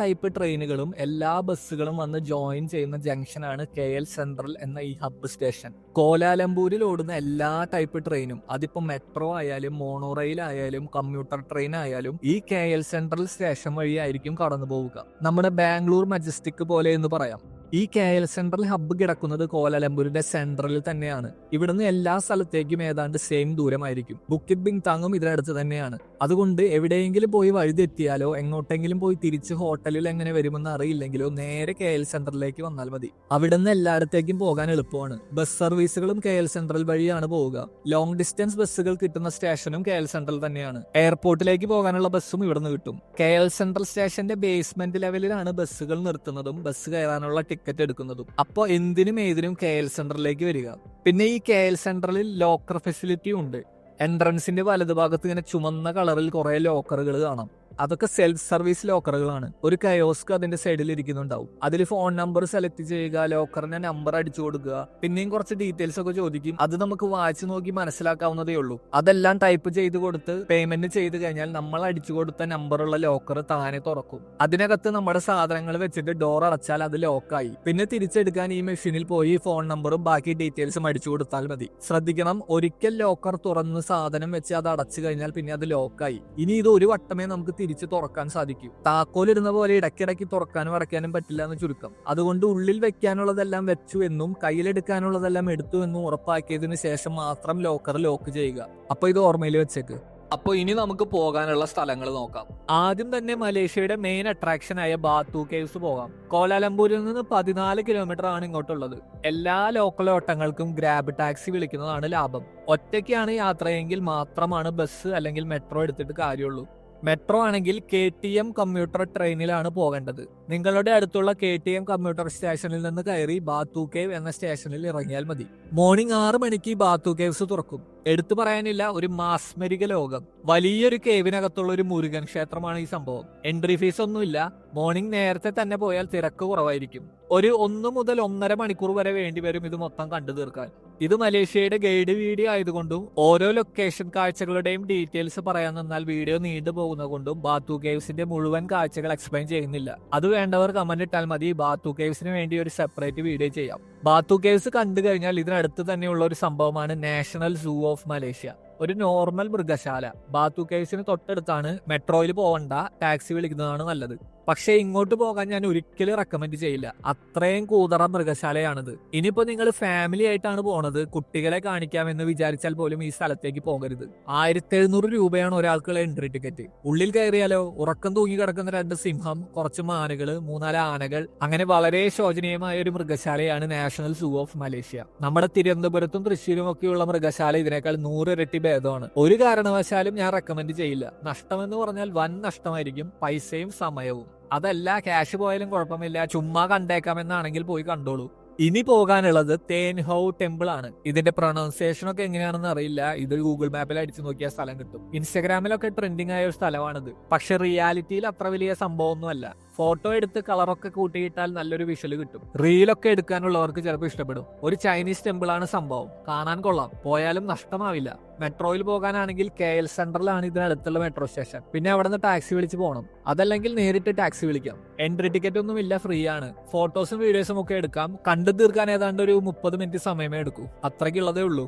ടൈപ്പ് ട്രെയിനുകളും എല്ലാ ബസ്സുകളും വന്ന് ജോയിൻ ചെയ്യുന്ന ജംഗ്ഷനാണ് കെ എൽ സെൻട്രൽ എന്ന ഈ ഹബ്ബ് സ്റ്റേഷൻ. കോലാലംപൂരിൽ ഓടുന്ന എല്ലാ ടൈപ്പ് ട്രെയിനും അതിപ്പോ മെട്രോ ആയാലും മോണോ റെയിൽ ആയാലും കമ്മ്യൂട്ടർ ട്രെയിൻ ആയാലും ഈ കെ എൽ സെൻട്രൽ സ്റ്റേഷൻ വഴിയായിരിക്കും കടന്നു പോവുക നമ്മുടെ ബാംഗ്ലൂർ മജസ്റ്റിക് പോലെ എന്ന് പറയാം. ഈ കെ എൽ സെൻട്രൽ ഹബ്ബ് കിടക്കുന്നത് കോലാലംപൂരിന്റെ സെൻട്രലിൽ തന്നെയാണ്. ഇവിടുന്ന് എല്ലാ സ്ഥലത്തേക്കും ഏതാണ്ട് സെയിം ദൂരമായിരിക്കും. ബുക്കിത് ബിങ് താങ്ങും ഇതിനടുത്ത് തന്നെയാണ്. അതുകൊണ്ട് എവിടെയെങ്കിലും പോയി വഴുതെത്തിയാലോ എങ്ങോട്ടെങ്കിലും പോയി തിരിച്ച് ഹോട്ടലിൽ എങ്ങനെ വരുമെന്ന് അറിയില്ലെങ്കിലോ നേരെ കെ എൽ സെൻട്രലിലേക്ക് വന്നാൽ മതി. അവിടുന്ന് എല്ലായിടത്തേക്കും പോകാൻ എളുപ്പമാണ്. ബസ് സർവീസുകളും കെ എൽ സെൻട്രൽ വഴിയാണ് പോവുക. ലോങ് ഡിസ്റ്റൻസ് ബസ്സുകൾ കിട്ടുന്ന സ്റ്റേഷനും കെ എൽ സെൻട്രൽ തന്നെയാണ്. എയർപോർട്ടിലേക്ക് പോകാനുള്ള ബസ്സും ഇവിടുന്ന് കിട്ടും. കെ എൽ സെൻട്രൽ സ്റ്റേഷന്റെ ബേസ്മെന്റ് ലെവലിലാണ് ബസ്സുകൾ നിർത്തുന്നതും ബസ് കയറാനുള്ള എടുക്കുന്നതും. അപ്പോൾ എന്തിനും ഏതിനും കെ എൽ സെന്ററിലേക്ക് വരിക. പിന്നെ ഈ കെ എൽ സെന്ററിൽ ലോക്കർ ഫെസിലിറ്റി ഉണ്ട്. എൻട്രൻസിന്റെ വലതുഭാഗത്ത് ഇങ്ങനെ ചുമന്ന കളറിൽ കുറേ ലോക്കറുകൾ കാണാം. അതൊക്കെ സെൽഫ് സർവീസ് ലോക്കറുകളാണ്. ഒരു കയോസ്ക് അതിന്റെ സൈഡിൽ ഇരിക്കുന്നുണ്ടാവും. അതിൽ ഫോൺ നമ്പർ സെലക്ട് ചെയ്യുക ലോക്കറിന്റെ നമ്പർ അടിച്ചു കൊടുക്കുക പിന്നെയും കുറച്ച് ഡീറ്റെയിൽസ് ഒക്കെ ചോദിക്കും. അത് നമുക്ക് വായിച്ചു നോക്കി മനസ്സിലാക്കാവുന്നതേ ഉള്ളൂ. അതെല്ലാം ടൈപ്പ് ചെയ്ത് കൊടുത്ത് പേയ്മെന്റ് ചെയ്ത് കഴിഞ്ഞാൽ നമ്മൾ അടിച്ചു കൊടുത്ത നമ്പറുള്ള ലോക്കർ താനെ തുറക്കും. അതിനകത്ത് നമ്മുടെ സാധനങ്ങൾ വെച്ചിട്ട് ഡോർ അടച്ചാൽ അത് ലോക്കായി പിന്നെ തിരിച്ചെടുക്കാൻ ഈ മെഷീനിൽ പോയി ഫോൺ നമ്പറും ബാക്കി ഡീറ്റെയിൽസും അടിച്ചു കൊടുത്താൽ മതി. ശ്രദ്ധിക്കണം ഒരിക്കൽ ലോക്കർ തുറന്ന് സാധനം വെച്ച് അത് അടച്ചു കഴിഞ്ഞാൽ പിന്നെ അത് ലോക്കായി ഇനി ഇത് ഒരു വട്ടമേ നമുക്ക് തിരിച്ച് തുറക്കാൻ സാധിക്കും. താക്കോലിരുന്ന പോലെ ഇടയ്ക്കിടയ്ക്ക് തുറക്കാനും അടയ്ക്കാനും പറ്റില്ല എന്ന് ചുരുക്കം. അതുകൊണ്ട് ഉള്ളിൽ വെക്കാനുള്ളതെല്ലാം വെച്ചു എന്നും കയ്യിലെടുക്കാനുള്ളതെല്ലാം എടുത്തു എന്നും ഉറപ്പാക്കിയതിനു ശേഷം മാത്രം ലോക്കർ ലോക്ക് ചെയ്യുക. അപ്പൊ ഇത് ഓർമ്മയിൽ വെച്ചേക്ക്. അപ്പോൾ ഇനി നമുക്ക് പോകാനുള്ള സ്ഥലങ്ങൾ നോക്കാം. ആദ്യം തന്നെ മലേഷ്യയുടെ മെയിൻ അട്രാക്ഷൻ ആയ ബാത്തു കേവ്സ് പോകാം. കോലാലംപൂരിൽ നിന്ന് പതിനാല് കിലോമീറ്റർ ആണ് ഇങ്ങോട്ടുള്ളത്. എല്ലാ ലോക്കൽ ഓട്ടങ്ങൾക്കും ഗ്രാബ് ടാക്സി വിളിക്കുന്നതാണ് ലാഭം. ഒറ്റയ്ക്കാണ് യാത്രയെങ്കിൽ മാത്രമാണ് ബസ് അല്ലെങ്കിൽ മെട്രോ എടുത്തിട്ട് കാര്യമുള്ളൂ. മെട്രോ ആണെങ്കിൽ കെ ടി എം കമ്മ്യൂട്ടർ ട്രെയിനിലാണ് പോകേണ്ടത്. നിങ്ങളുടെ അടുത്തുള്ള കെ ടി എം കമ്മ്യൂട്ടർ സ്റ്റേഷനിൽ നിന്ന് കയറി ബാത്തു കേവ് എന്ന സ്റ്റേഷനിൽ ഇറങ്ങിയാൽ മതി. മോർണിംഗ് ആറ് മണിക്ക് ബാത്തു കേവ്സ് തുറക്കും. എടുത്തു പറയാനില്ല ഒരു മാസ്മരിക ലോകം. വലിയൊരു കേവിനകത്തുള്ള ഒരു മുരുകൻ ക്ഷേത്രമാണ് ഈ സംഭവം. എൻട്രി ഫീസ് ഒന്നുമില്ല. മോർണിംഗ് നേരത്തെ തന്നെ പോയാൽ തിരക്ക് കുറവായിരിക്കും. ഒരു ഒന്ന് മുതൽ ഒന്നര മണിക്കൂർ വരെ വേണ്ടി വരും ഇത് മൊത്തം കണ്ടു തീർക്കാൻ. ഇത് മലേഷ്യയുടെ ഗൈഡ് വീഡിയോ ആയതുകൊണ്ടും ഓരോ ലൊക്കേഷൻ കാഴ്ചകളുടെയും ഡീറ്റെയിൽസ് പറയാൻ നിന്നാൽ വീഡിയോ നീണ്ടു പോകുന്നത് കൊണ്ടും ബാത്തു കേവ്സിന്റെ മുഴുവൻ കാഴ്ചകൾ എക്സ്പ്ലെയിൻ ചെയ്യുന്നില്ല. അത് വേണ്ടവർ കമന്റ് ഇട്ടാൽ മതി. ബാത്തു കേവ്സിന് വേണ്ടി ഒരു സെപ്പറേറ്റ് വീഡിയോ ചെയ്യാം. ബാത്തു കേവ്സ് കണ്ടു കഴിഞ്ഞാൽ ഇതിനടുത്ത് തന്നെയുള്ള ഒരു സംഭവമാണ് നാഷണൽ സൂ ഓഫ് മലേഷ്യ ഒരു നോർമൽ മൃഗശാല. ബാത്തു കേവ്സിന് തൊട്ടടുത്താണ്. മെട്രോയിൽ പോവണ്ട. ടാക്സി വിളിക്കുന്നതാണ് നല്ലത്. പക്ഷേ ഇങ്ങോട്ട് പോകാൻ ഞാൻ ഒരിക്കലും റെക്കമെൻഡ് ചെയ്യില്ല. അത്രയും കൂതറ മൃഗശാലയാണിത്. ഇനിയിപ്പോ നിങ്ങൾ ഫാമിലി ആയിട്ടാണ് പോണത്. കുട്ടികളെ കാണിക്കാമെന്ന് വിചാരിച്ചാൽ പോലും ഈ സ്ഥലത്തേക്ക് പോകരുത്. ആയിരത്തി എഴുന്നൂറ് രൂപയാണ് ഒരാൾക്കുള്ള എൻട്രി ടിക്കറ്റ് ഉള്ളിൽ കയറിയാലോ? ഉറക്കം തൂങ്ങി കിടക്കുന്ന രണ്ട് സിംഹം കുറച്ച് മാനുകൾ മൂന്നാൽ ആനകൾ. അങ്ങനെ വളരെ ശോചനീയമായ ഒരു മൃഗശാലയാണ് നാഷണൽ സൂ ഓഫ് മലേഷ്യ. നമ്മുടെ തിരുവനന്തപുരത്തും തൃശ്ശൂരും ഒക്കെയുള്ള മൃഗശാല ഇതിനേക്കാൾ നൂറിരട്ടി ഭേദമാണ്. ഒരു കാരണവശാലും ഞാൻ റെക്കമെൻഡ് ചെയ്യില്ല. നഷ്ടമെന്ന് പറഞ്ഞാൽ വൻ നഷ്ടമായിരിക്കും. പൈസയും സമയവും. അതല്ല ക്യാഷ് പോയാലും കുഴപ്പമില്ല. ചുമ്മാ കണ്ടേക്കാമെന്നാണെങ്കിൽ പോയി കണ്ടോളൂ. ഇനി പോകാനുള്ളത് തേൻഹൌ ടെമ്പിൾ ആണ്. ഇതിന്റെ പ്രൊണൗൺസിയേഷൻ ഒക്കെ എങ്ങനെയാണെന്ന് അറിയില്ല. ഇത് ഗൂഗിൾ മാപ്പിൽ അടിച്ചു നോക്കിയാൽ സ്ഥലം കിട്ടും. ഇൻസ്റ്റാഗ്രാമിലൊക്കെ ട്രെൻഡിങ് ആയ ഒരു സ്ഥലമാണിത്. പക്ഷെ റിയാലിറ്റിയിൽ അത്ര വലിയ സംഭവമൊന്നുമല്ല. ഫോട്ടോ എടുത്ത് കളറൊക്കെ കൂട്ടിയിട്ടാൽ നല്ലൊരു വിഷ്വൽ കിട്ടും. റീലൊക്കെ എടുക്കാനുള്ളവർക്ക് ചിലപ്പോൾ ഇഷ്ടപ്പെടും. ഒരു ചൈനീസ് ടെമ്പിൾ ആണ് സംഭവം. കാണാൻ കൊള്ളാം. പോയാലും നഷ്ടമാവില്ല. മെട്രോയിൽ പോകാനാണെങ്കിൽ കെ എൽ സെൻട്രലാണ് ഇതിനടുത്തുള്ള മെട്രോ സ്റ്റേഷൻ പിന്നെ അവിടെ നിന്ന് ടാക്സി വിളിച്ച് പോകണം അതല്ലെങ്കിൽ നേരിട്ട് ടാക്സി വിളിക്കാം. എൻട്രി ടിക്കറ്റ് ഒന്നും ഇല്ല ഫ്രീ ആണ്. ഫോട്ടോസും വീഡിയോസും ഒക്കെ എടുക്കാം. കണ്ടു തീർക്കാൻ ഏതാണ്ട് ഒരു മുപ്പത് മിനിറ്റ് സമയമേ എടുക്കൂ. അത്രയ്ക്കുള്ളതേ ഉള്ളൂ.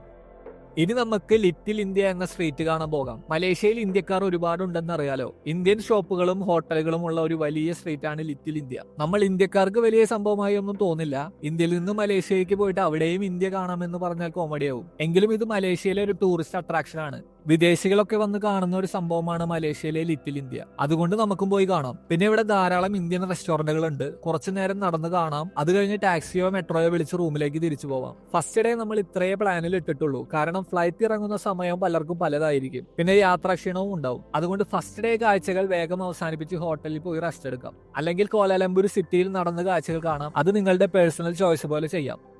ഇനി നമുക്ക് ലിറ്റിൽ ഇന്ത്യ എന്ന സ്ട്രീറ്റ് കാണാൻ പോകാം. മലേഷ്യയിൽ ഇന്ത്യക്കാർ ഒരുപാടുണ്ടെന്ന് അറിയാലോ ഇന്ത്യൻ ഷോപ്പുകളും ഹോട്ടലുകളും ഉള്ള ഒരു വലിയ സ്ട്രീറ്റ് ആണ് ലിറ്റിൽ ഇന്ത്യ നമ്മൾ ഇന്ത്യക്കാർക്ക് വലിയ സംഭവമായി ഒന്നും തോന്നില്ല. ഇന്ത്യയിൽ നിന്ന് മലേഷ്യയിലേക്ക് പോയിട്ട് അവിടെയും ഇന്ത്യ കാണാമെന്ന് പറഞ്ഞാൽ കോമഡിയാവും എങ്കിലും ഇത് മലേഷ്യയിലെ ഒരു ടൂറിസ്റ്റ് അട്രാക്ഷൻ ആണ്. വിദേശികളൊക്കെ വന്ന് കാണുന്ന ഒരു സംഭവമാണ് മലേഷ്യയിലെ ലിറ്റിൽ ഇന്ത്യ അതുകൊണ്ട് നമുക്കും പോയി കാണാം. പിന്നെ ഇവിടെ ധാരാളം ഇന്ത്യൻ റെസ്റ്റോറന്റുകൾ ഉണ്ട് കുറച്ചു നേരം നടന്ന് കാണാം. അത് കഴിഞ്ഞ് ടാക്സിയോ മെട്രോയോ വിളിച്ച് റൂമിലേക്ക് തിരിച്ചു പോവാം. ഫസ്റ്റ് ഡേ നമ്മൾ ഇത്രയേ പ്ലാനിൽ ഇട്ടിട്ടുള്ളൂ. കാരണം ഫ്ലൈറ്റ് ഇറങ്ങുന്ന സമയം പലർക്കും പലതായിരിക്കും. പിന്നെ യാത്രാക്ഷീണവും ഉണ്ടാവും. അതുകൊണ്ട് ഫസ്റ്റ് ഡേ കാഴ്ചകൾ വേഗം അവസാനിപ്പിച്ച് ഹോട്ടലിൽ പോയി റെസ്റ്റ് എടുക്കാം. അല്ലെങ്കിൽ കോലാലംപൂർ സിറ്റിയിൽ നടന്ന കാഴ്ചകൾ കാണാം. അത് നിങ്ങളുടെ പേഴ്സണൽ ചോയ്സ് പോലെ ചെയ്യാം.